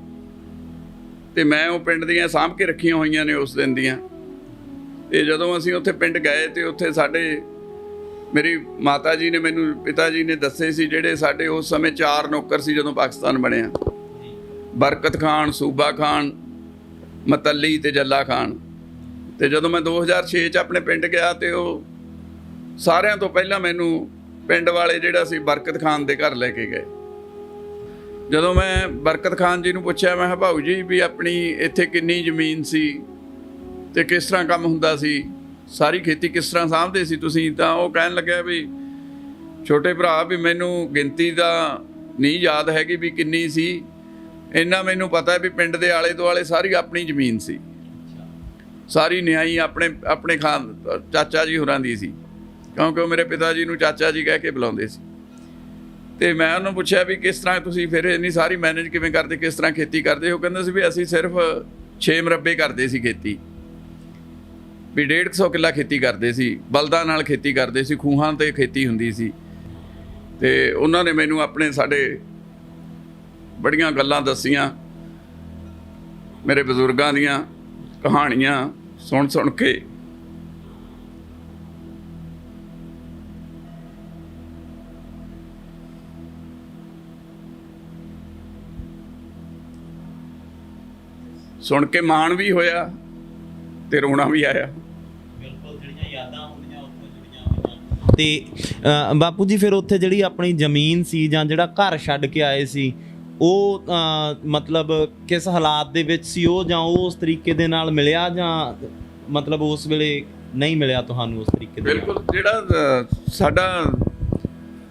ਤੇ ਮੈਂ ਉਹ ਪਿੰਡ ਦੀਆਂ ਸਾਂਭ ਕੇ ਰੱਖੀਆਂ ਹੋਈਆਂ ਨੇ ਉਸ ਦਿਨ ਦੀਆਂ। ਤੇ ਜਦੋਂ ਅਸੀਂ ਉੱਥੇ ਪਿੰਡ ਗਏ ਤੇ ਉੱਥੇ ਸਾਡੇ, ਮੇਰੀ ਮਾਤਾ ਜੀ ਨੇ ਮੈਨੂੰ, ਪਿਤਾ ਜੀ ਨੇ ਦੱਸੇ ਸੀ ਜਿਹੜੇ ਸਾਡੇ ਉਸ ਸਮੇਂ ਚਾਰ ਨੌਕਰ ਸੀ ਜਦੋਂ ਪਾਕਿਸਤਾਨ ਬਣਿਆ। ਬਰਕਤ ਖਾਨ, ਸੂਬਾ ਖਾਨ, ਮਤੱਲੀ ਤੇ ਜੱਲਾ ਖਾਨ। ਤੇ ਜਦੋਂ ਮੈਂ 2006 ਚ ਆਪਣੇ ਪਿੰਡ ਗਿਆ ਤੇ ਉਹ ਸਾਰਿਆਂ ਤੋਂ ਪਹਿਲਾਂ ਮੈਨੂੰ ਪਿੰਡ ਵਾਲੇ ਜਿਹੜਾ ਸੀ ਬਰਕਤ ਖਾਨ ਦੇ ਘਰ ਲੈ ਕੇ ਗਏ। ਜਦੋਂ ਮੈਂ ਬਰਕਤ ਖਾਨ ਜੀ ਨੂੰ ਪੁੱਛਿਆ, ਮੈਂ ਕਿਹਾ, ਭਾਊ ਜੀ, ਵੀ ਆਪਣੀ ਇੱਥੇ ਕਿੰਨੀ ਜ਼ਮੀਨ ਸੀ ਤੇ ਕਿਸ ਤਰ੍ਹਾਂ ਕੰਮ ਹੁੰਦਾ ਸੀ? ਸਾਰੀ ਖੇਤੀ ਕਿਸ ਤਰ੍ਹਾਂ ਸਾਂਭਦੇ ਸੀ ਤੁਸੀਂ? ਤਾਂ ਉਹ ਕਹਿਣ ਲੱਗਿਆ ਵੀ, ਛੋਟੇ ਭਰਾ, ਵੀ ਮੈਨੂੰ ਗਿਣਤੀ ਦਾ ਨਹੀਂ ਯਾਦ ਹੈਗੀ ਵੀ ਕਿੰਨੀ ਸੀ। ਇੰਨਾ ਮੈਨੂੰ ਪਤਾ ਵੀ ਪਿੰਡ ਦੇ ਆਲੇ ਦੁਆਲੇ ਸਾਰੀ ਆਪਣੀ ਜ਼ਮੀਨ ਸੀ। ਸਾਰੀ ਨਿਆਈ ਆਪਣੇ ਆਪਣੇ ਖਾਨ, ਚਾਚਾ ਜੀ ਹੋਰਾਂ ਦੀ ਸੀ। ਕਿਉਂਕਿ ਉਹ ਮੇਰੇ ਪਿਤਾ ਜੀ ਨੂੰ ਚਾਚਾ ਜੀ ਕਹਿ ਕੇ ਬੁਲਾਉਂਦੇ ਸੀ। ਤੇ ਮੈਂ ਉਹਨੂੰ ਪੁੱਛਿਆ ਵੀ ਕਿਸ ਤਰ੍ਹਾਂ ਤੁਸੀਂ ਫਿਰ ਇੰਨੀ ਸਾਰੀ ਮੈਨੇਜ ਕਿਵੇਂ ਕਰਦੇ, ਕਿਸ ਤਰ੍ਹਾਂ ਖੇਤੀ ਕਰਦੇ? ਉਹ ਕਹਿੰਦੇ ਸੀ ਵੀ ਅਸੀਂ ਸਿਰਫ 6 ਮਰਬੇ ਕਰਦੇ ਸੀ ਖੇਤੀ। ਵੀ 150 ਕਿੱਲਾ ਖੇਤੀ ਕਰਦੇ ਸੀ। ਬਲਦਾਂ ਨਾਲ ਖੇਤੀ ਕਰਦੇ ਸੀ, ਖੂਹਾਂ ਤੇ ਖੇਤੀ ਹੁੰਦੀ ਸੀ। ਤੇ ਉਹਨਾਂ ਨੇ ਮੈਨੂੰ ਆਪਣੇ ਸਾਡੇ ਬੜੀਆਂ ਗੱਲਾਂ ਦੱਸੀਆਂ। ਮੇਰੇ ਬਜ਼ੁਰਗਾਂ ਦੀਆਂ ਕਹਾਣੀਆਂ ਸੁਣ ਸੁਣ ਕੇ। ਸੁਣ ਕੇ ਮਾਣ ਵੀ ਹੋਇਆ ਤੇ ਰੋਣਾ ਵੀ ਆਇਆ। ਯਾਦਾਂ ਤੇ ਅ, ਬਾਪੂ ਜੀ ਫਿਰ ਉੱਥੇ ਜਿਹੜੀ ਆਪਣੀ ਜ਼ਮੀਨ ਸੀ ਜਾਂ ਜਿਹੜਾ ਘਰ ਛੱਡ ਕੇ ਆਏ ਸੀ ਉਹ ਮਤਲਬ ਕਿਸ ਹਾਲਾਤ ਦੇ ਵਿੱਚ ਸੀ ਉਹ ਜਾਂ ਉਹ ਉਸ ਤਰੀਕੇ ਦੇ ਨਾਲ ਮਿਲਿਆ ਜਾਂ ਮਤਲਬ ਉਸ ਵੇਲੇ ਨਹੀਂ ਮਿਲਿਆ ਤੁਹਾਨੂੰ ਉਸ ਤਰੀਕੇ ਦੇ ਬਿਲਕੁਲ, ਜਿਹੜਾ ਸਾਡਾ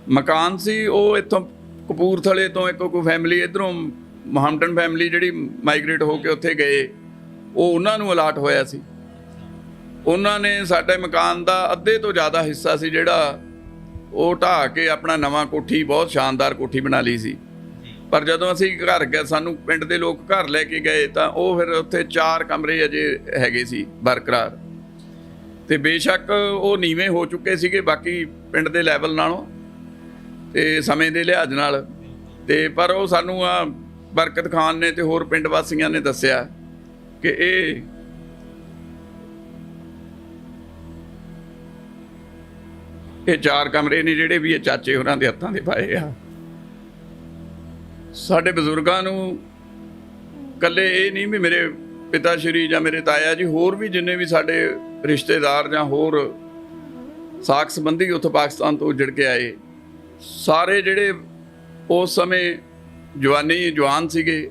ਮਕਾਨ ਸੀ, ਉਹ ਇੱਥੋਂ ਕਪੂਰਥਲੇ ਤੋਂ ਇੱਕ ਕੋਈ ਫੈਮਿਲੀ ਇਧਰੋਂ ਮਹਮਟਨ ਫੈਮਿਲੀ ਜਿਹੜੀ ਮਾਈਗ੍ਰੇਟ ਹੋ ਕੇ ਉੱਥੇ ਗਏ, ਉਹ ਉਹਨਾਂ ਨੂੰ ਅਲਾਟ ਹੋਇਆ ਸੀ। ਉਹਨਾਂ ਨੇ ਸਾਡੇ ਮਕਾਨ ਦਾ ਅੱਧੇ ਤੋਂ ਜ਼ਿਆਦਾ ਹਿੱਸਾ ਸੀ ਜਿਹੜਾ ਉਹ ਢਾਹ ਕੇ ਆਪਣਾ ਨਵਾਂ ਕੋਠੀ, ਬਹੁਤ ਸ਼ਾਨਦਾਰ ਕੋਠੀ ਬਣਾ ਲਈ ਸੀ। ਪਰ ਜਦੋਂ ਅਸੀਂ ਘਰ ਗਏ, ਸਾਨੂੰ ਪਿੰਡ ਦੇ ਲੋਕ ਘਰ ਲੈ ਕੇ ਗਏ ਤਾਂ ਉਹ ਫਿਰ ਉੱਥੇ ਚਾਰ ਕਮਰੇ ਅਜੇ ਹੈਗੇ ਸੀ ਬਰਕਰਾਰ। ਤੇ ਬੇਸ਼ੱਕ ਉਹ ਨੀਵੇਂ ਹੋ ਚੁੱਕੇ ਸੀਗੇ ਬਾਕੀ ਪਿੰਡ ਦੇ ਲੈਵਲ ਨਾਲੋਂ ਤੇ ਸਮੇਂ ਦੇ ਲਿਹਾਜ਼ ਨਾਲ। ਤੇ ਪਰ ਉਹ ਸਾਨੂੰ ਆ ਬਰਕਤ ਖਾਨ ਨੇ ਤੇ ਹੋਰ ਪਿੰਡ ਵਾਸੀਆਂ ਨੇ ਦੱਸਿਆ ਕਿ ਇਹ ਇਹ ਚਾਰ ਕਮਰੇ ਨੇ ਜਿਹੜੇ ਵੀ ਇਹ ਚਾਚੇ ਹੋਰਾਂ ਦੇ ਹੱਥਾਂ ਦੇ ਪਾਏ ਆ। ਸਾਡੇ ਬਜ਼ੁਰਗਾਂ ਨੂੰ ਕੱਲੇ ਇਹ ਨਹੀਂ ਵੀ ਮੇਰੇ ਪਿਤਾ ਸ਼੍ਰੀ ਜਾਂ ਮੇਰੇ ਤਾਇਆ ਜੀ, ਹੋਰ ਵੀ ਜਿੰਨੇ ਵੀ ਸਾਡੇ ਰਿਸ਼ਤੇਦਾਰ ਜਾਂ ਹੋਰ ਸਾਕ ਸੰਬੰਧੀ ਉੱਥੋਂ ਪਾਕਿਸਤਾਨ ਤੋਂ ਉੱਜੜ ਕੇ ਆਏ, ਸਾਰੇ ਜਿਹੜੇ ਉਸ ਸਮੇਂ ਜਵਾਨੀ ਜਵਾਨ ਸੀਗੇ,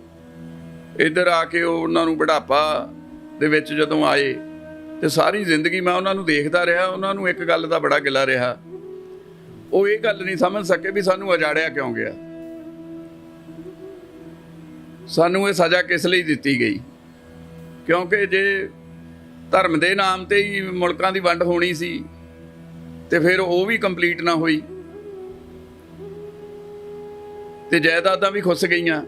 ਇੱਧਰ ਆ ਕੇ ਉਹ ਉਹਨਾਂ ਨੂੰ ਬੁਢਾਪਾ ਦੇ ਵਿੱਚ ਜਦੋਂ ਆਏ ਤੇ ਸਾਰੀ ਜ਼ਿੰਦਗੀ ਮੈਂ ਉਹਨਾਂ ਨੂੰ ਦੇਖਦਾ ਰਿਹਾ, ਉਹਨਾਂ ਨੂੰ ਇੱਕ ਗੱਲ ਦਾ ਬੜਾ ਗਿਲਾ ਰਿਹਾ। ਉਹ ਇਹ ਗੱਲ ਨਹੀਂ ਸਮਝ ਸਕੇ ਵੀ ਸਾਨੂੰ ਅਜਾੜਿਆ ਕਿਉਂ ਗਿਆ। ਸਾਨੂੰ ਇਹ ਸਜ਼ਾ ਕਿਸ ਲਈ ਦਿੱਤੀ ਗਈ? ਕਿਉਂਕਿ ਜੇ ਧਰਮ ਦੇ ਨਾਮ ਤੇ ਹੀ ਮੁਲਕਾਂ ਦੀ ਵੰਡ ਹੋਣੀ ਸੀ, ਤੇ ਫਿਰ ਉਹ ਵੀ ਕੰਪਲੀਟ ਨਾ ਹੋਈ। ਤੇ ਜਾਇਦਾਦਾਂ ਵੀ ਖੁੱਸ ਗਈਆਂ।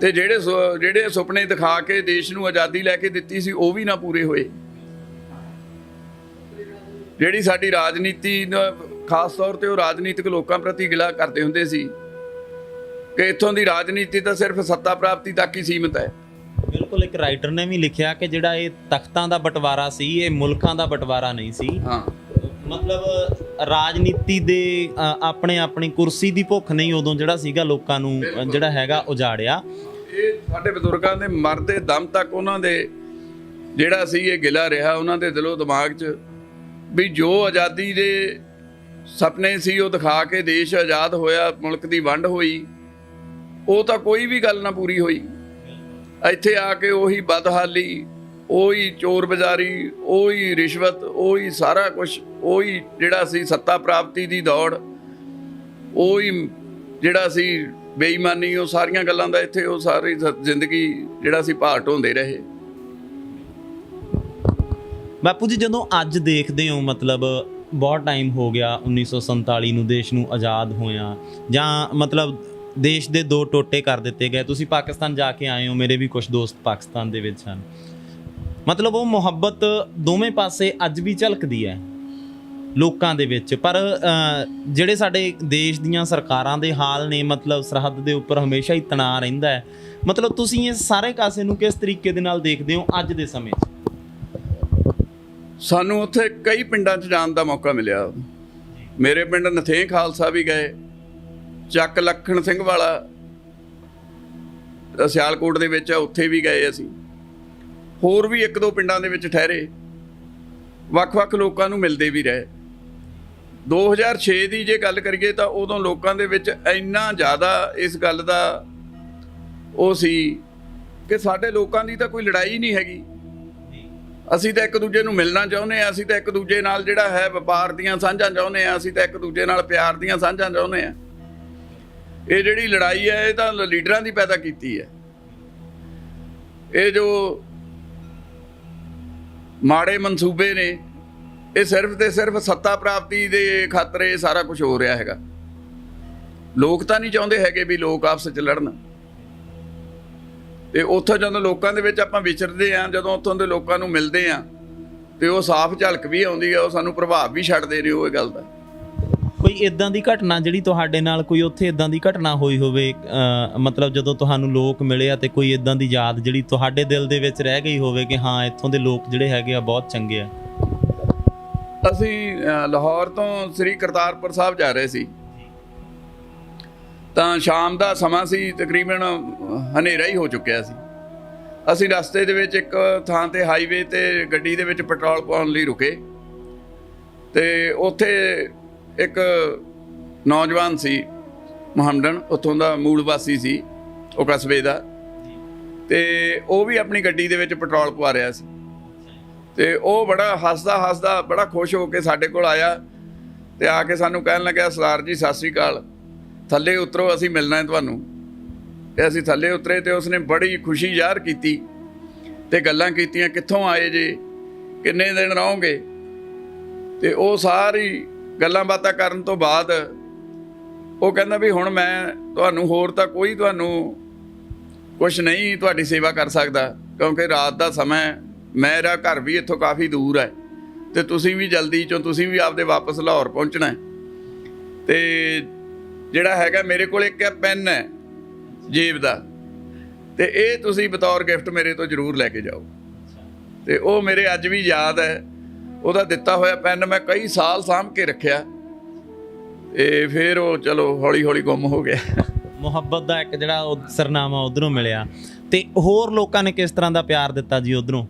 ਤੇ ਜਿਹੜੇ ਸੁ- ਜਿਹੜੇ ਸੁਪਨੇ ਦਿਖਾ ਕੇ ਦੇਸ਼ ਨੂੰ ਆਜ਼ਾਦੀ ਲੈ ਕੇ ਦਿੱਤੀ ਸੀ, ਉਹ ਵੀ ਨਾ ਪੂਰੇ ਹੋਏ। ਜਿਹੜੀ ਸਾਡੀ ਰਾਜਨੀਤੀ ਖਾਸ ਤੌਰ ਤੇ ਉਹ ਰਾਜਨੀਤਿਕ ਲੋਕਾਂ ਪ੍ਰਤੀ ਗਿਲਾ ਕਰਦੇ ਹੁੰਦੇ ਸੀ। ਕਿ ਇੱਥੋਂ ਦੀ ਰਾਜਨੀਤੀ ਤਾਂ ਸਿਰਫ ਸੱਤਾ ਪ੍ਰਾਪਤੀ ਤੱਕ ਹੀ ਸੀਮਿਤ ਹੈ। ਬਿਲਕੁਲ ਇੱਕ ਰਾਈਟਰ ਨੇ ਵੀ ਲਿਖਿਆ ਕਿ ਜਿਹੜਾ ਇਹ ਤਖਤਾਂ ਦਾ ਬਟਵਾਰਾ ਸੀ ਇਹ ਮੁਲਕਾਂ ਦਾ ਬਟਵਾਰਾ ਨਹੀਂ ਸੀ। ਹਾਂ। ਮਤਲਬ ਰਾਜਨੀਤੀ ਦੇ ਆਪਣੇ ਆਪਣੀ ਕੁਰਸੀ ਦੀ ਭੁੱਖ ਨਹੀਂ ਉਦੋਂ ਜਿਹੜਾ ਸੀਗਾ ਲੋਕਾਂ ਨੂੰ। ਜਿਹੜਾ ਹੈਗਾ ਉਜਾੜਿਆ। ਇਹ ਸਾਡੇ ਬਜ਼ੁਰਗਾਂ ਦੇ ਮਰਦੇ ਦਮ ਤੱਕ ਉਹਨਾਂ ਦੇ ਜਿਹੜਾ ਸੀ ਇਹ ਗਿਲਾ ਰਿਹਾ ਉਹਨਾਂ ਦੇ ਦਿਲੋਂ ਦਿਮਾਗ 'ਚ ਵੀ ਜੋ ਆਜ਼ਾਦੀ ਦੇ ਸੁਪਨੇ ਸੀ ਉਹ ਦਿਖਾ ਕੇ ਦੇਸ਼ ਆਜ਼ਾਦ ਹੋਇਆ ਮੁਲਕ ਦੀ ਵੰਡ ਹੋਈ। ਉਹ ਤਾਂ ਕੋਈ ਵੀ ਗੱਲ ਨਾ ਪੂਰੀ ਹੋਈ। ਇੱਥੇ ਆ ਕੇ ਉਹੀ ਬਦਹਾਲੀ, ਉਹੀ ਚੋਰ ਬਾਜ਼ਾਰੀ, ਉਹੀ ਰਿਸ਼ਵਤ, ਉਹੀ ਸਾਰਾ ਕੁਝ ਉਹੀ ਜਿਹੜਾ ਸੀ ਸੱਤਾ ਪ੍ਰਾਪਤੀ ਦੀ ਦੌੜ, ਉਹੀ ਜਿਹੜਾ ਸੀ ਬੇਈਮਾਨੀ, ਉਹ ਸਾਰੀਆਂ ਗੱਲਾਂ ਦਾ ਇੱਥੇ ਉਹ ਸਾਰੀ ਜ਼ਿੰਦਗੀ ਜਿਹੜਾ ਸੀ ਭਾਰ ਹੁੰਦੇ ਰਹੇ। ਬਾਪੂ ਜੀ, ਜਦੋਂ ਅੱਜ ਦੇਖਦੇ ਹੋ, ਮਤਲਬ ਬਹੁਤ ਟਾਈਮ ਹੋ ਗਿਆ 1947 ਨੂੰ ਦੇਸ਼ ਨੂੰ ਆਜ਼ਾਦ ਹੋਇਆ, ਜਾਂ ਮਤਲਬ ਦੇਸ਼ ਦੇ ਦੋ ਟੋਟੇ ਕਰ ਦਿੱਤੇ ਗਏ। ਤੁਸੀਂ ਪਾਕਿਸਤਾਨ ਜਾ ਕੇ ਆਏ ਹੋ, ਮੇਰੇ ਵੀ ਕੁਝ ਦੋਸਤ ਪਾਕਿਸਤਾਨ ਦੇ ਵਿੱਚ ਹਨ। ਮਤਲਬ ਉਹ ਮੁਹੱਬਤ ਦੋਵੇਂ ਪਾਸੇ ਅੱਜ ਵੀ ਝਲਕਦੀ ਹੈ, ਲੋਕਾਂ ਦੇ ਵਿੱਚ। ਪਰ ਜਿਹੜੇ ਸਾਡੇ ਦੇਸ਼ ਦੀਆਂ ਸਰਕਾਰਾਂ ਦੇ ਹਾਲ ਨੇ, ਮਤਲਬ ਸਰਹੱਦ ਦੇ ਉੱਪਰ ਹਮੇਸ਼ਾ ਹੀ ਤਣਾਅ ਰਹਿੰਦਾ ਹੈ। ਮਤਲਬ ਤੁਸੀਂ ਇਹ ਸਾਰੇ ਕਾਸੇ ਨੂੰ ਕਿਸ ਤਰੀਕੇ ਦੇ ਨਾਲ ਦੇਖਦੇ ਹੋ ਅੱਜ ਦੇ ਸਮੇਂ 'ਚ? ਸਾਨੂੰ ਉੱਥੇ ਕਈ ਪਿੰਡਾਂ 'ਚ ਜਾਣ ਦਾ ਮੌਕਾ ਮਿਲਿਆ। ਮੇਰੇ ਪਿੰਡ ਨਥੇਂ ਖਾਲਸਾ ਵੀ ਗਏ। ਚੱਕ ਲੱਖਣ ਸਿੰਘ ਵਾਲਾ ਸਿਆਲਕੋਟ ਦੇ ਵਿੱਚ ਆ, ਉੱਥੇ ਵੀ ਗਏ ਅਸੀਂ। ਹੋਰ ਵੀ ਇੱਕ ਦੋ ਪਿੰਡਾਂ ਦੇ ਵਿੱਚ ਠਹਿਰੇ। ਵੱਖ-ਵੱਖ ਲੋਕਾਂ ਨੂੰ ਮਿਲਦੇ ਵੀ ਰਹੇ। 2006 ਦੀ ਜੇ ਗੱਲ ਕਰੀਏ ਤਾਂ ਉਦੋਂ ਲੋਕਾਂ ਦੇ ਵਿੱਚ ਇੰਨਾ ਜ਼ਿਆਦਾ ਇਸ ਗੱਲ ਦਾ ਉਹ ਸੀ ਕਿ ਸਾਡੇ ਲੋਕਾਂ ਦੀ ਤਾਂ ਕੋਈ ਲੜਾਈ ਨਹੀਂ ਹੈਗੀ। ਅਸੀਂ ਤਾਂ ਇੱਕ ਦੂਜੇ ਨੂੰ ਮਿਲਣਾ ਚਾਹੁੰਦੇ ਆ ਅਸੀਂ ਤਾਂ ਇੱਕ ਦੂਜੇ ਨਾਲ ਜਿਹੜਾ ਹੈ ਵਪਾਰ ਦੀਆਂ ਸਾਂਝਾਂ ਚਾਹੁੰਦੇ ਆ ਅਸੀਂ ਤਾਂ ਇੱਕ ਦੂਜੇ ਨਾਲ ਪਿਆਰ ਦੀਆਂ ਸਾਂਝਾਂ ਚਾਹੁੰਦੇ ਆ ਇਹ ਜਿਹੜੀ ਲੜਾਈ ਹੈ, ਇਹ ਤਾਂ ਲੀਡਰਾਂ ਦੀ ਪੈਦਾ ਕੀਤੀ ਹੈ। ਇਹ ਜੋ ਮਾੜੇ ਮਨਸੂਬੇ ਨੇ, ਇਹ ਸਿਰਫ ਤੇ ਸਿਰਫ ਸੱਤਾ ਪ੍ਰਾਪਤੀ ਦੇ ਖਾਤਰ ਸਾਰਾ ਕੁਝ ਹੋ ਰਿਹਾ ਹੈਗਾ। ਲੋਕ ਤਾਂ ਨਹੀਂ ਚਾਹੁੰਦੇ ਹੈਗੇ ਵੀ ਲੋਕ ਆਪਸ ਵਿੱਚ ਲੜਨ। ਤੇ ਉੱਥੋਂ ਜਦੋਂ ਲੋਕਾਂ ਦੇ ਵਿੱਚ ਆਪਾਂ ਵਿਚਰਦੇ ਆਂ ਜਦੋਂ ਉੱਥੋਂ ਦੇ ਲੋਕਾਂ ਨੂੰ ਮਿਲਦੇ ਆਂ ਤੇ ਉਹ ਸਾਫ਼ ਝਲਕ ਵੀ ਆਉਂਦੀ ਹੈ, ਉਹ ਸਾਨੂੰ ਪ੍ਰਭਾਵ ਵੀ ਛੱਡਦੇ ਨੇ ਉਹ ਇਹ ਗੱਲ ਦਾ। ਕੋਈ ਇਦਾਂ ਦੀ ਘਟਨਾ ਜਿਹੜੀ ਤੁਹਾਡੇ ਨਾਲ ਕੋਈ ਉੱਥੇ ਇਦਾਂ ਦੀ ਘਟਨਾ ਹੋਈ ਹੋਵੇ ਅਹ ਮਤਲਬ ਜਦੋਂ ਤੁਹਾਨੂੰ ਲੋਕ ਮਿਲੇ ਆ ਤੇ ਕੋਈ ਇਦਾਂ ਦੀ ਯਾਦ ਜਿਹੜੀ ਤੁਹਾਡੇ ਦਿਲ ਦੇ ਵਿੱਚ ਰਹਿ ਗਈ ਹੋਵੇ ਕਿ ਹਾਂ ਇੱਥੋਂ ਦੇ ਲੋਕ ਜਿਹੜੇ ਹੈਗੇ ਆ ਬਹੁਤ ਚੰਗੇ ਆ? ਅਸੀਂ ਅ, ਲਾਹੌਰ ਤੋਂ ਸ੍ਰੀ ਕਰਤਾਰਪੁਰ ਸਾਹਿਬ ਜਾ ਰਹੇ ਸੀ। ਤਾਂ ਸ਼ਾਮ ਦਾ ਸਮਾਂ ਸੀ ਤਕਰੀਬਨ ਹਨੇਰਾ ਹੀ ਹੋ ਚੁੱਕਿਆ ਸੀ। ਅਸੀਂ ਰਸਤੇ ਦੇ ਵਿੱਚ ਇੱਕ ਥਾਂ ਤੇ ਹਾਈਵੇ ਤੇ ਗੱਡੀ ਦੇ ਵਿੱਚ ਪੈਟਰੋਲ ਪਾਉਣ ਲਈ ਰੁਕੇ। ਤੇ ਉੱਥੇ ਇੱਕ ਨੌਜਵਾਨ ਸੀ ਮੁਹੰਮਦਨ ਉੱਥੋਂ ਦਾ ਮੂਲ ਵਾਸੀ ਸੀ, ਉਹ ਕਸਬੇ ਦਾ। ਤੇ ਉਹ ਵੀ ਆਪਣੀ ਗੱਡੀ ਦੇ ਵਿੱਚ ਪੈਟਰੋਲ ਪਵਾ ਰਿਹਾ ਸੀ। ਤੇ ਉਹ ਬੜਾ ਹੱਸਦਾ ਹੱਸਦਾ ਬੜਾ ਖੁਸ਼ ਹੋ ਕੇ ਸਾਡੇ ਕੋਲ ਆਇਆ ਤੇ ਆ ਕੇ ਸਾਨੂੰ ਕਹਿਣ ਲੱਗਿਆ, ਸਰਦਾਰ ਜੀ, ਸਤਿ ਸ੍ਰੀ ਅਕਾਲ। ਥੱਲੇ ਉਤਰੋ, ਅਸੀਂ ਮਿਲਣਾ ਹੈ ਤੁਹਾਨੂੰ। ਤੇ ਅਸੀਂ ਥੱਲੇ ਉਤਰੇ ਤੇ ਉਸਨੇ ਬੜੀ ਖੁਸ਼ੀ ਜ਼ਾਹਰ ਕੀਤੀ ਤੇ ਗੱਲਾਂ ਕੀਤੀਆਂ, ਕਿੱਥੋਂ ਆਏ ਜੇ? ਕਿੰਨੇ ਦਿਨ ਰਹੋਗੇ? ਤੇ ਉਹ ਸਾਰੀ ਗੱਲਾਂ ਬਾਤਾਂ ਕਰਨ ਤੋਂ ਬਾਅਦ ਉਹ ਕਹਿੰਦਾ ਵੀ ਹੁਣ ਮੈਂ ਤੁਹਾਨੂੰ ਹੋਰ ਤਾਂ ਕੋਈ ਤੁਹਾਨੂੰ ਕੁਝ ਨਹੀਂ ਤੁਹਾਡੀ ਸੇਵਾ ਕਰ ਸਕਦਾ, ਕਿਉਂਕਿ ਰਾਤ ਦਾ ਸਮਾਂ ਮੇਰਾ ਘਰ ਵੀ ਇੱਥੋਂ ਕਾਫੀ ਦੂਰ ਹੈ ਤੇ ਤੁਸੀਂ ਵੀ ਜਲਦੀ ਚੋਂ ਤੁਸੀਂ ਵੀ ਆਪਦੇ ਵਾਪਸ ਲਾਹੌਰ ਪਹੁੰਚਣਾ ਹੈ। ਤੇ ਜਿਹੜਾ ਹੈਗਾ ਮੇਰੇ ਕੋਲ ਇੱਕ ਪੈਨ ਹੈ ਜੇਬ ਦਾ, ਤੇ ਇਹ ਤੁਸੀਂ ਬਤੌਰ ਗਿਫਟ ਮੇਰੇ ਤੋਂ ਜ਼ਰੂਰ ਲੈ ਕੇ ਜਾਓ। ਤੇ ਉਹ ਮੇਰੇ ਅੱਜ ਵੀ ਯਾਦ ਹੈ ਉਹਦਾ ਦਿੱਤਾ ਹੋਇਆ ਪੈਨ ਮੈਂ ਕਈ ਸਾਲ ਸਾਂਭ ਕੇ ਰੱਖਿਆ। ਤੇ ਫਿਰ ਉਹ ਚਲੋ ਹੌਲੀ ਹੌਲੀ ਗੁੰਮ ਹੋ ਗਿਆ। ਮੁਹੱਬਤ ਦਾ ਇੱਕ ਜਿਹੜਾ ਉਹ ਸਰਨਾਮਾ ਉਧਰੋਂ ਮਿਲਿਆ। ਤੇ ਹੋਰ ਲੋਕਾਂ ਨੇ ਕਿਸ ਤਰ੍ਹਾਂ ਦਾ ਪਿਆਰ ਦਿੱਤਾ ਜੀ ਉਧਰੋਂ?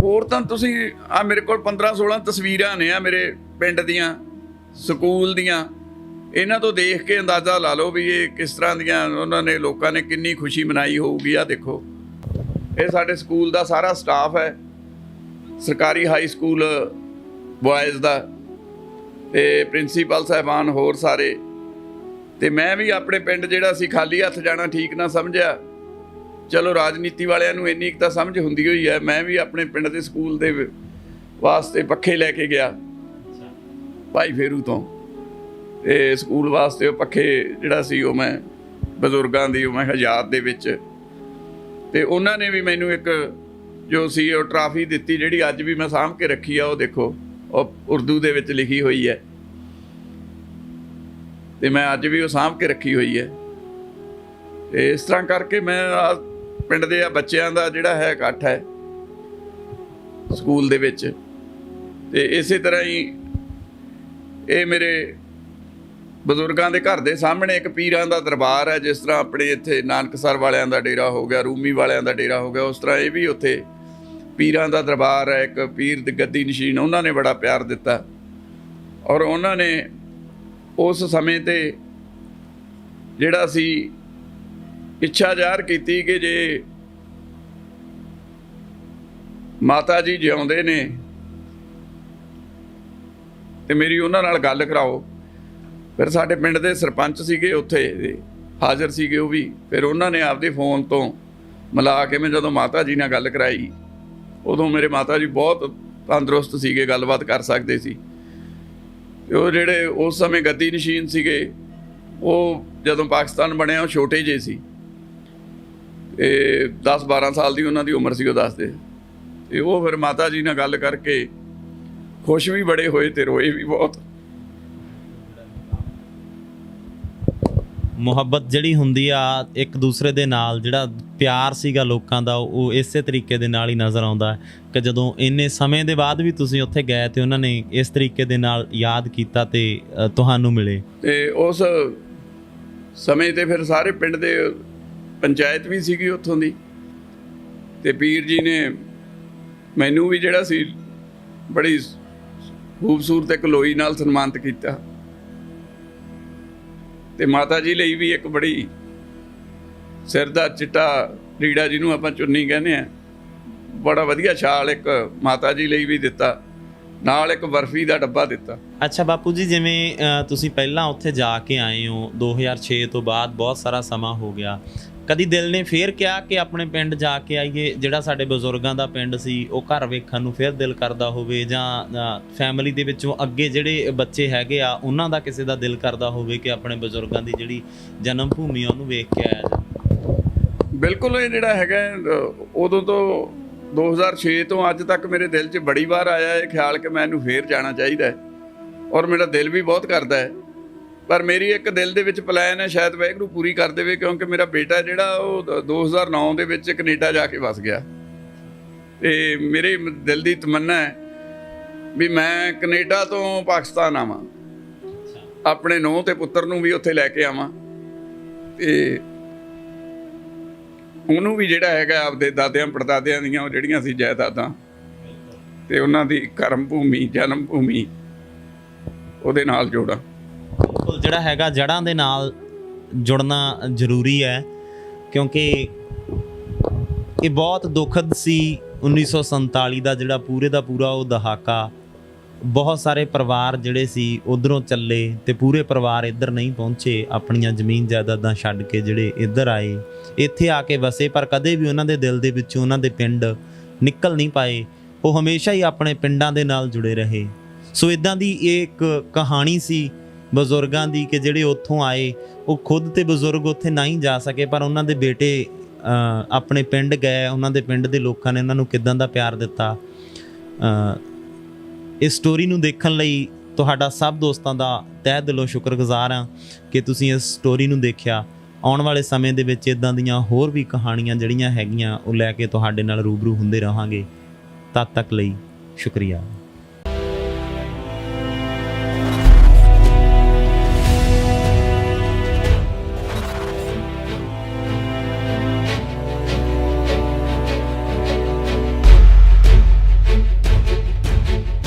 ਹੋਰ ਤਾਂ ਤੁਸੀਂ ਆ ਮੇਰੇ ਕੋਲ 15 16 ਤਸਵੀਰਾਂ ਨੇ ਆ ਮੇਰੇ ਪਿੰਡ ਦੀਆਂ ਸਕੂਲ ਦੀਆਂ। ਇਹਨਾਂ ਤੋਂ ਦੇਖ ਕੇ ਅੰਦਾਜ਼ਾ ਲਾ ਲਓ ਵੀ ਇਹ ਕਿਸ ਤਰ੍ਹਾਂ ਦੀਆਂ ਉਹਨਾਂ ਨੇ ਲੋਕਾਂ ਨੇ ਕਿੰਨੀ ਖੁਸ਼ੀ ਮਨਾਈ ਹੋਊਗੀ ਆ ਦੇਖੋ। ਇਹ ਸਾਡੇ ਸਕੂਲ ਦਾ ਸਾਰਾ ਸਟਾਫ ਹੈ। ਸਰਕਾਰੀ ਹਾਈ ਸਕੂਲ ਬॉयਜ਼ ਦਾ ਤੇ ਪ੍ਰਿੰਸੀਪਲ ਸਾਹਿਬਾਨ ਹੋਰ ਸਾਰੇ। ਤੇ ਮੈਂ ਵੀ ਆਪਣੇ ਪਿੰਡ ਜਿਹੜਾ ਸੀ ਖਾਲੀ ਹੱਥ ਜਾਣਾ ਠੀਕ ਨਾ ਸਮਝਿਆ। ਚਲੋ ਰਾਜਨੀਤੀ ਵਾਲਿਆਂ ਨੂੰ ਇੰਨੀ ਕੁ ਤਾਂ ਸਮਝ ਹੁੰਦੀ ਹੋਈ ਹੈ, ਮੈਂ ਵੀ ਆਪਣੇ ਪਿੰਡ ਦੇ ਸਕੂਲ ਦੇ ਵਾਸਤੇ ਪੱਖੇ ਲੈ ਕੇ ਗਿਆ। ਭਾਈ ਫੇਰੂ ਤੋਂ। ਤੇ ਸਕੂਲ ਵਾਸਤੇ ਉਹ ਪੱਖੇ ਜਿਹੜਾ ਸੀ ਉਹ ਮੈਂ ਬਜ਼ੁਰਗਾਂ ਦੀ, ਉਹ ਮੈਂ ਹਜ਼ਾਰ ਦੇ ਵਿੱਚ। ਤੇ ਉਹਨਾਂ ਨੇ ਵੀ ਮੈਨੂੰ ਇੱਕ ਜੋ ਸੀ ਉਹ ਟਰਾਫੀ ਦਿੱਤੀ, ਜਿਹੜੀ ਅੱਜ ਵੀ ਮੈਂ ਸਾਂਭ ਕੇ ਰੱਖੀ ਆ, ਉਹ ਦੇਖੋ, ਉਹ ਉਰਦੂ ਦੇ ਵਿੱਚ ਲਿਖੀ ਹੋਈ ਹੈ। ਤੇ ਮੈਂ ਅੱਜ ਵੀ ਉਹ ਸਾਂਭ ਕੇ ਰੱਖੀ ਹੋਈ ਹੈ। ਤੇ ਇਸ ਤਰ੍ਹਾਂ ਕਰਕੇ ਮੈਂ ਪਿੰਡ ਦੇ ਆ ਬੱਚਿਆਂ ਦਾ ਜਿਹੜਾ ਹੈ ਇਕੱਠ ਹੈ, ਸਕੂਲ ਦੇ ਵਿੱਚ। ਤੇ ਇਸੇ ਤਰ੍ਹਾਂ ਹੀ ਇਹ ਮੇਰੇ ਬਜ਼ੁਰਗਾਂ ਦੇ ਘਰ ਦੇ ਸਾਹਮਣੇ ਇੱਕ ਪੀਰਾਂ ਦਾ ਦਰਬਾਰ ਹੈ, ਜਿਸ ਤਰ੍ਹਾਂ ਆਪਣੇ ਇੱਥੇ ਨਾਨਕਸਰ ਵਾਲਿਆਂ ਦਾ ਡੇਰਾ ਹੋ ਗਿਆ, ਰੂਮੀ ਵਾਲਿਆਂ ਦਾ ਡੇਰਾ ਹੋ ਗਿਆ, ਉਸ ਤਰ੍ਹਾਂ ਇਹ ਵੀ ਉੱਥੇ ਪੀਰਾਂ ਦਾ ਦਰਬਾਰ ਹੈ, ਇੱਕ ਪੀਰ ਦੀ ਗੱਦੀ ਨਸ਼ੀਨ, ਉਹਨਾਂ ਨੇ ਬੜਾ ਪਿਆਰ ਦਿੱਤਾ। ਔਰ ਉਹਨਾਂ ਨੇ ਉਸ ਸਮੇਂ ਤੇ ਜਿਹੜਾ ਸੀ, ਇੱਛਾ ਜ਼ਾਹਰ ਕੀਤੀ ਕਿ ਜੇ ਮਾਤਾ ਜੀ ਜਿਉਂਦੇ ਨੇ, ਤੇ ਮੇਰੀ ਉਹਨਾਂ ਨਾਲ ਗੱਲ ਕਰਾਓ। ਫਿਰ ਸਾਡੇ ਪਿੰਡ ਦੇ ਸਰਪੰਚ ਸੀਗੇ ਉੱਥੇ, ਹਾਜ਼ਰ ਸੀਗੇ ਉਹ ਵੀ। ਫਿਰ ਉਹਨਾਂ ਨੇ ਆਪਦੇ ਫੋਨ ਤੋਂ ਮਿਲਾ ਕੇ ਮੈਂ ਜਦੋਂ ਮਾਤਾ ਜੀ ਨਾਲ ਗੱਲ ਕਰਾਈ ਉਦੋਂ ਮੇਰੇ ਮਾਤਾ ਜੀ ਬਹੁਤ ਤੰਦਰੁਸਤ ਸੀਗੇ, ਗੱਲਬਾਤ ਕਰ ਸਕਦੇ ਸੀ। ਤੇ ਉਹ ਜਿਹੜੇ ਉਸ ਸਮੇਂ ਗੱਦੀ ਨਸ਼ੀਨ ਸੀਗੇ, ਉਹ ਜਦੋਂ ਪਾਕਿਸਤਾਨ ਬਣਿਆ, ਉਹ ਛੋਟੇ ਜਿਹੇ ਸੀ। ਤੇ 10 12 ਸਾਲ ਦੀ ਉਹਨਾਂ ਦੀ ਉਮਰ ਸੀ, ਉਹ ਦੱਸਦੇ। ਤੇ ਉਹ ਫਿਰ ਮਾਤਾ ਜੀ ਨਾਲ ਗੱਲ ਕਰਕੇ ਖੁਸ਼ ਵੀ ਬੜੇ ਹੋਏ ਤੇ ਰੋਏ ਵੀ ਬਹੁਤ। ਮੁਹੱਬਤ ਜਿਹੜੀ ਹੁੰਦੀ ਆ, ਇੱਕ ਦੂਸਰੇ ਦੇ ਨਾਲ ਜਿਹੜਾ ਪਿਆਰ ਸੀਗਾ ਲੋਕਾਂ ਦਾ, ਉਹ ਇਸੇ ਤਰੀਕੇ ਦੇ ਨਾਲ ਹੀ ਨਜ਼ਰ ਆਉਂਦਾ ਹੈ ਕਿ ਜਦੋਂ ਇੰਨੇ ਸਮੇਂ ਦੇ ਬਾਅਦ ਵੀ ਤੁਸੀਂ ਉੱਥੇ ਗਏ ਤੇ ਉਹਨਾਂ ਨੇ ਇਸ ਤਰੀਕੇ ਦੇ ਨਾਲ ਯਾਦ ਕੀਤਾ ਤੇ ਤੁਹਾਨੂੰ ਮਿਲੇ। ਤੇ ਉਸ ਸਮੇਂ ਤੇ ਫਿਰ ਸਾਰੇ ਪਿੰਡ ਦੇ ਪੰਚਾਇਤ ਵੀ ਸੀਗੀ ਉੱਥੋਂ ਦੀ। ਤੇ ਪੀਰ ਜੀ ਨੇ ਮੈਨੂੰ ਵੀ ਜਿਹੜਾ ਸੀ, ਬੜੀ ਖੂਬਸੂਰਤ ਇੱਕ ਲੋਈ ਨਾਲ ਸਨਮਾਨਿਤ ਕੀਤਾ। ਤੇ ਮਾਤਾ ਜੀ ਲਈ ਵੀ ਇੱਕ ਬੜੀ ਸਿਰ ਦਾ ਚਿੱਟਾ ਰੀੜਾ ਜਿਹਨੂੰ ਆਪਾਂ ਚੁੰਨੀ ਕਹਿੰਦੇ ਆ। ਬੜਾ ਵਧੀਆ ਛਾਲ ਇੱਕ ਮਾਤਾ ਜੀ ਲਈ ਵੀ ਦਿੱਤਾ। ਨਾਲ ਇੱਕ ਬਰਫੀ ਦਾ ਡੱਬਾ ਦਿੱਤਾ। ਅੱਛਾ ਬਾਪੂ ਜੀ, ਜਿਵੇਂ ਤੁਸੀਂ ਪਹਿਲਾਂ ਉੱਥੇ ਜਾ ਕੇ ਆਏ ਹੋ 2006 ਤੋਂ ਬਾਅਦ ਬਹੁਤ ਸਾਰਾ ਸਮਾਂ ਹੋ ਗਿਆ। ਕਦੀ ਦਿਲ ਨੇ ਫੇਰ ਕਿਹਾ ਕਿ ਆਪਣੇ ਪਿੰਡ ਜਾ ਕੇ ਆਈਏ? ਜਿਹੜਾ ਸਾਡੇ ਬਜ਼ੁਰਗਾਂ ਦਾ ਪਿੰਡ ਸੀ, ਉਹ ਘਰ ਵੇਖਣ ਨੂੰ ਫੇਰ ਦਿਲ ਕਰਦਾ ਹੋਵੇ ਜਾਂ ਫੈਮਿਲੀ ਦੇ ਵਿੱਚੋਂ ਅੱਗੇ ਜਿਹੜੇ ਬੱਚੇ ਹੈਗੇ ਆ, ਉਹਨਾਂ ਦਾ ਕਿਸੇ ਦਾ ਦਿਲ ਕਰਦਾ ਹੋਵੇ ਕਿ ਆਪਣੇ ਬਜ਼ੁਰਗਾਂ ਦੀ ਜਿਹੜੀ ਜਨਮ ਭੂਮੀ ਆ, ਉਹਨੂੰ ਵੇਖ ਕੇ ਆਇਆ ਜਾ ਬਿਲਕੁਲ, ਇਹ ਜਿਹੜਾ ਹੈਗਾ ਉਦੋਂ ਤੋਂ 2006 ਤੋਂ ਅੱਜ ਤੱਕ ਮੇਰੇ ਦਿਲ 'ਚ ਬੜੀ ਵਾਰ ਆਇਆ ਇਹ ਖਿਆਲ ਕਿ ਮੈਨੂੰ ਫੇਰ ਜਾਣਾ ਚਾਹੀਦਾ ਹੈ। ਔਰ ਮੇਰਾ ਦਿਲ ਵੀ ਬਹੁਤ ਕਰਦਾ ਹੈ। ਪਰ ਮੇਰੀ ਇੱਕ ਦਿਲ ਦੇ ਵਿੱਚ ਪਲਾਨ ਹੈ, ਸ਼ਾਇਦ ਵਾਹਿਗੁਰੂ ਪੂਰੀ ਕਰ ਦੇਵੇ, ਕਿਉਂਕਿ ਮੇਰਾ ਬੇਟਾ ਜਿਹੜਾ ਉਹ ਦ- 2009 ਦੇ ਵਿੱਚ ਕੈਨੇਡਾ ਜਾ ਕੇ ਵਸ ਗਿਆ। ਤੇ ਮੇਰੇ ਦਿਲ ਦੀ ਤਮੰਨਾ ਹੈ ਵੀ ਮੈਂ ਕੈਨੇਡਾ ਤੋਂ ਪਾਕਿਸਤਾਨ ਆਵਾਂ। ਆਪਣੇ ਨੂੰਹ ਤੇ ਪੁੱਤਰ ਨੂੰ ਵੀ ਉੱਥੇ ਲੈ ਕੇ ਆਵਾਂ। ਤੇ ਉਹਨੂੰ ਵੀ ਜਿਹੜਾ ਹੈਗਾ ਆਪਦੇ ਦਾਦਿਆਂ ਪੜਦਾਦਿਆਂ ਦੀਆਂ ਉਹ ਜਿਹੜੀਆਂ ਸੀ ਜਾਇਦਾਦਾਂ, ਤੇ ਉਹਨਾਂ ਦੀ ਕਰਮ ਭੂਮੀ, ਜਨਮ ਭੂਮੀ ਉਹਦੇ ਨਾਲ ਜੋੜਾਂ। ਬਿਲਕੁਲ ਜਿਹੜਾ ਹੈਗਾ, ਜੜਾਂ ਦੇ ਨਾਲ ਜੁੜਨਾ ਜ਼ਰੂਰੀ ਹੈ, ਕਿਉਂਕਿ ਇਹ ਬਹੁਤ ਦੁਖਦ ਸੀ 1947 ਦਾ ਜਿਹੜਾ ਪੂਰੇ ਦਾ ਪੂਰਾ ਉਹ ਦਹਾਕਾ। ਬਹੁਤ ਸਾਰੇ ਪਰਿਵਾਰ ਜਿਹੜੇ ਸੀ ਉਧਰੋਂ ਚੱਲੇ ਤੇ ਪੂਰੇ ਪਰਿਵਾਰ ਇੱਧਰ ਨਹੀਂ ਪਹੁੰਚੇ, ਆਪਣੀਆਂ ਜ਼ਮੀਨ ਜਾਇਦਾਦਾਂ ਛੱਡ ਕੇ ਜਿਹੜੇ ਇੱਧਰ ਆਏ। ਇੱਥੇ ਆ ਕੇ ਵਸੇ, ਪਰ ਕਦੇ ਵੀ ਉਹਨਾਂ ਦੇ ਦਿਲ ਦੇ ਵਿੱਚੋਂ ਉਹਨਾਂ ਦੇ ਪਿੰਡ ਨਿਕਲ ਨਹੀਂ ਪਾਏ। ਉਹ ਹਮੇਸ਼ਾ ਹੀ ਆਪਣੇ ਪਿੰਡਾਂ ਦੇ ਨਾਲ ਜੁੜੇ ਰਹੇ। ਸੋ ਇਦਾਂ ਦੀ ਇਹ ਇੱਕ ਕਹਾਣੀ ਸੀ ਬਜ਼ੁਰਗਾਂ ਦੀ ਕਿ ਜਿਹੜੇ ਉੱਥੋਂ ਆਏ, ਉਹ ਖੁਦ ਤੇ ਬਜ਼ੁਰਗ ਉੱਥੇ ਨਹੀਂ ਜਾ ਸਕੇ, ਪਰ ਉਹਨਾਂ ਦੇ ਬੇਟੇ ਆਪਣੇ ਪਿੰਡ ਗਏ, ਉਹਨਾਂ ਦੇ ਪਿੰਡ ਦੇ ਲੋਕਾਂ ਨੇ ਉਹਨਾਂ ਨੂੰ ਕਿਦਾਂ ਦਾ ਪਿਆਰ ਦਿੱਤਾ? ਇਸ ਸਟੋਰੀ ਨੂੰ ਦੇਖਣ ਲਈ ਤੁਹਾਡਾ ਸਭ ਦੋਸਤਾਂ ਦਾ ਤਹਿ ਦਿਲੋਂ ਸ਼ੁਕਰਗੁਜ਼ਾਰ ਹਾਂ ਕਿ ਤੁਸੀਂ ਇਸ ਸਟੋਰੀ ਨੂੰ ਦੇਖਿਆ। ਆਉਣ ਵਾਲੇ ਸਮੇਂ ਦੇ ਵਿੱਚ ਇਦਾਂ ਦੀਆਂ ਹੋਰ ਵੀ ਕਹਾਣੀਆਂ ਜਿਹੜੀਆਂ ਹੈਗੀਆਂ, ਉਹ ਲੈ ਕੇ ਤੁਹਾਡੇ ਨਾਲ ਰੂਬਰੂ ਹੁੰਦੇ ਰਹਾਂਗੇ। ਤਦ ਤੱਕ ਲਈ ਸ਼ੁਕਰੀਆ।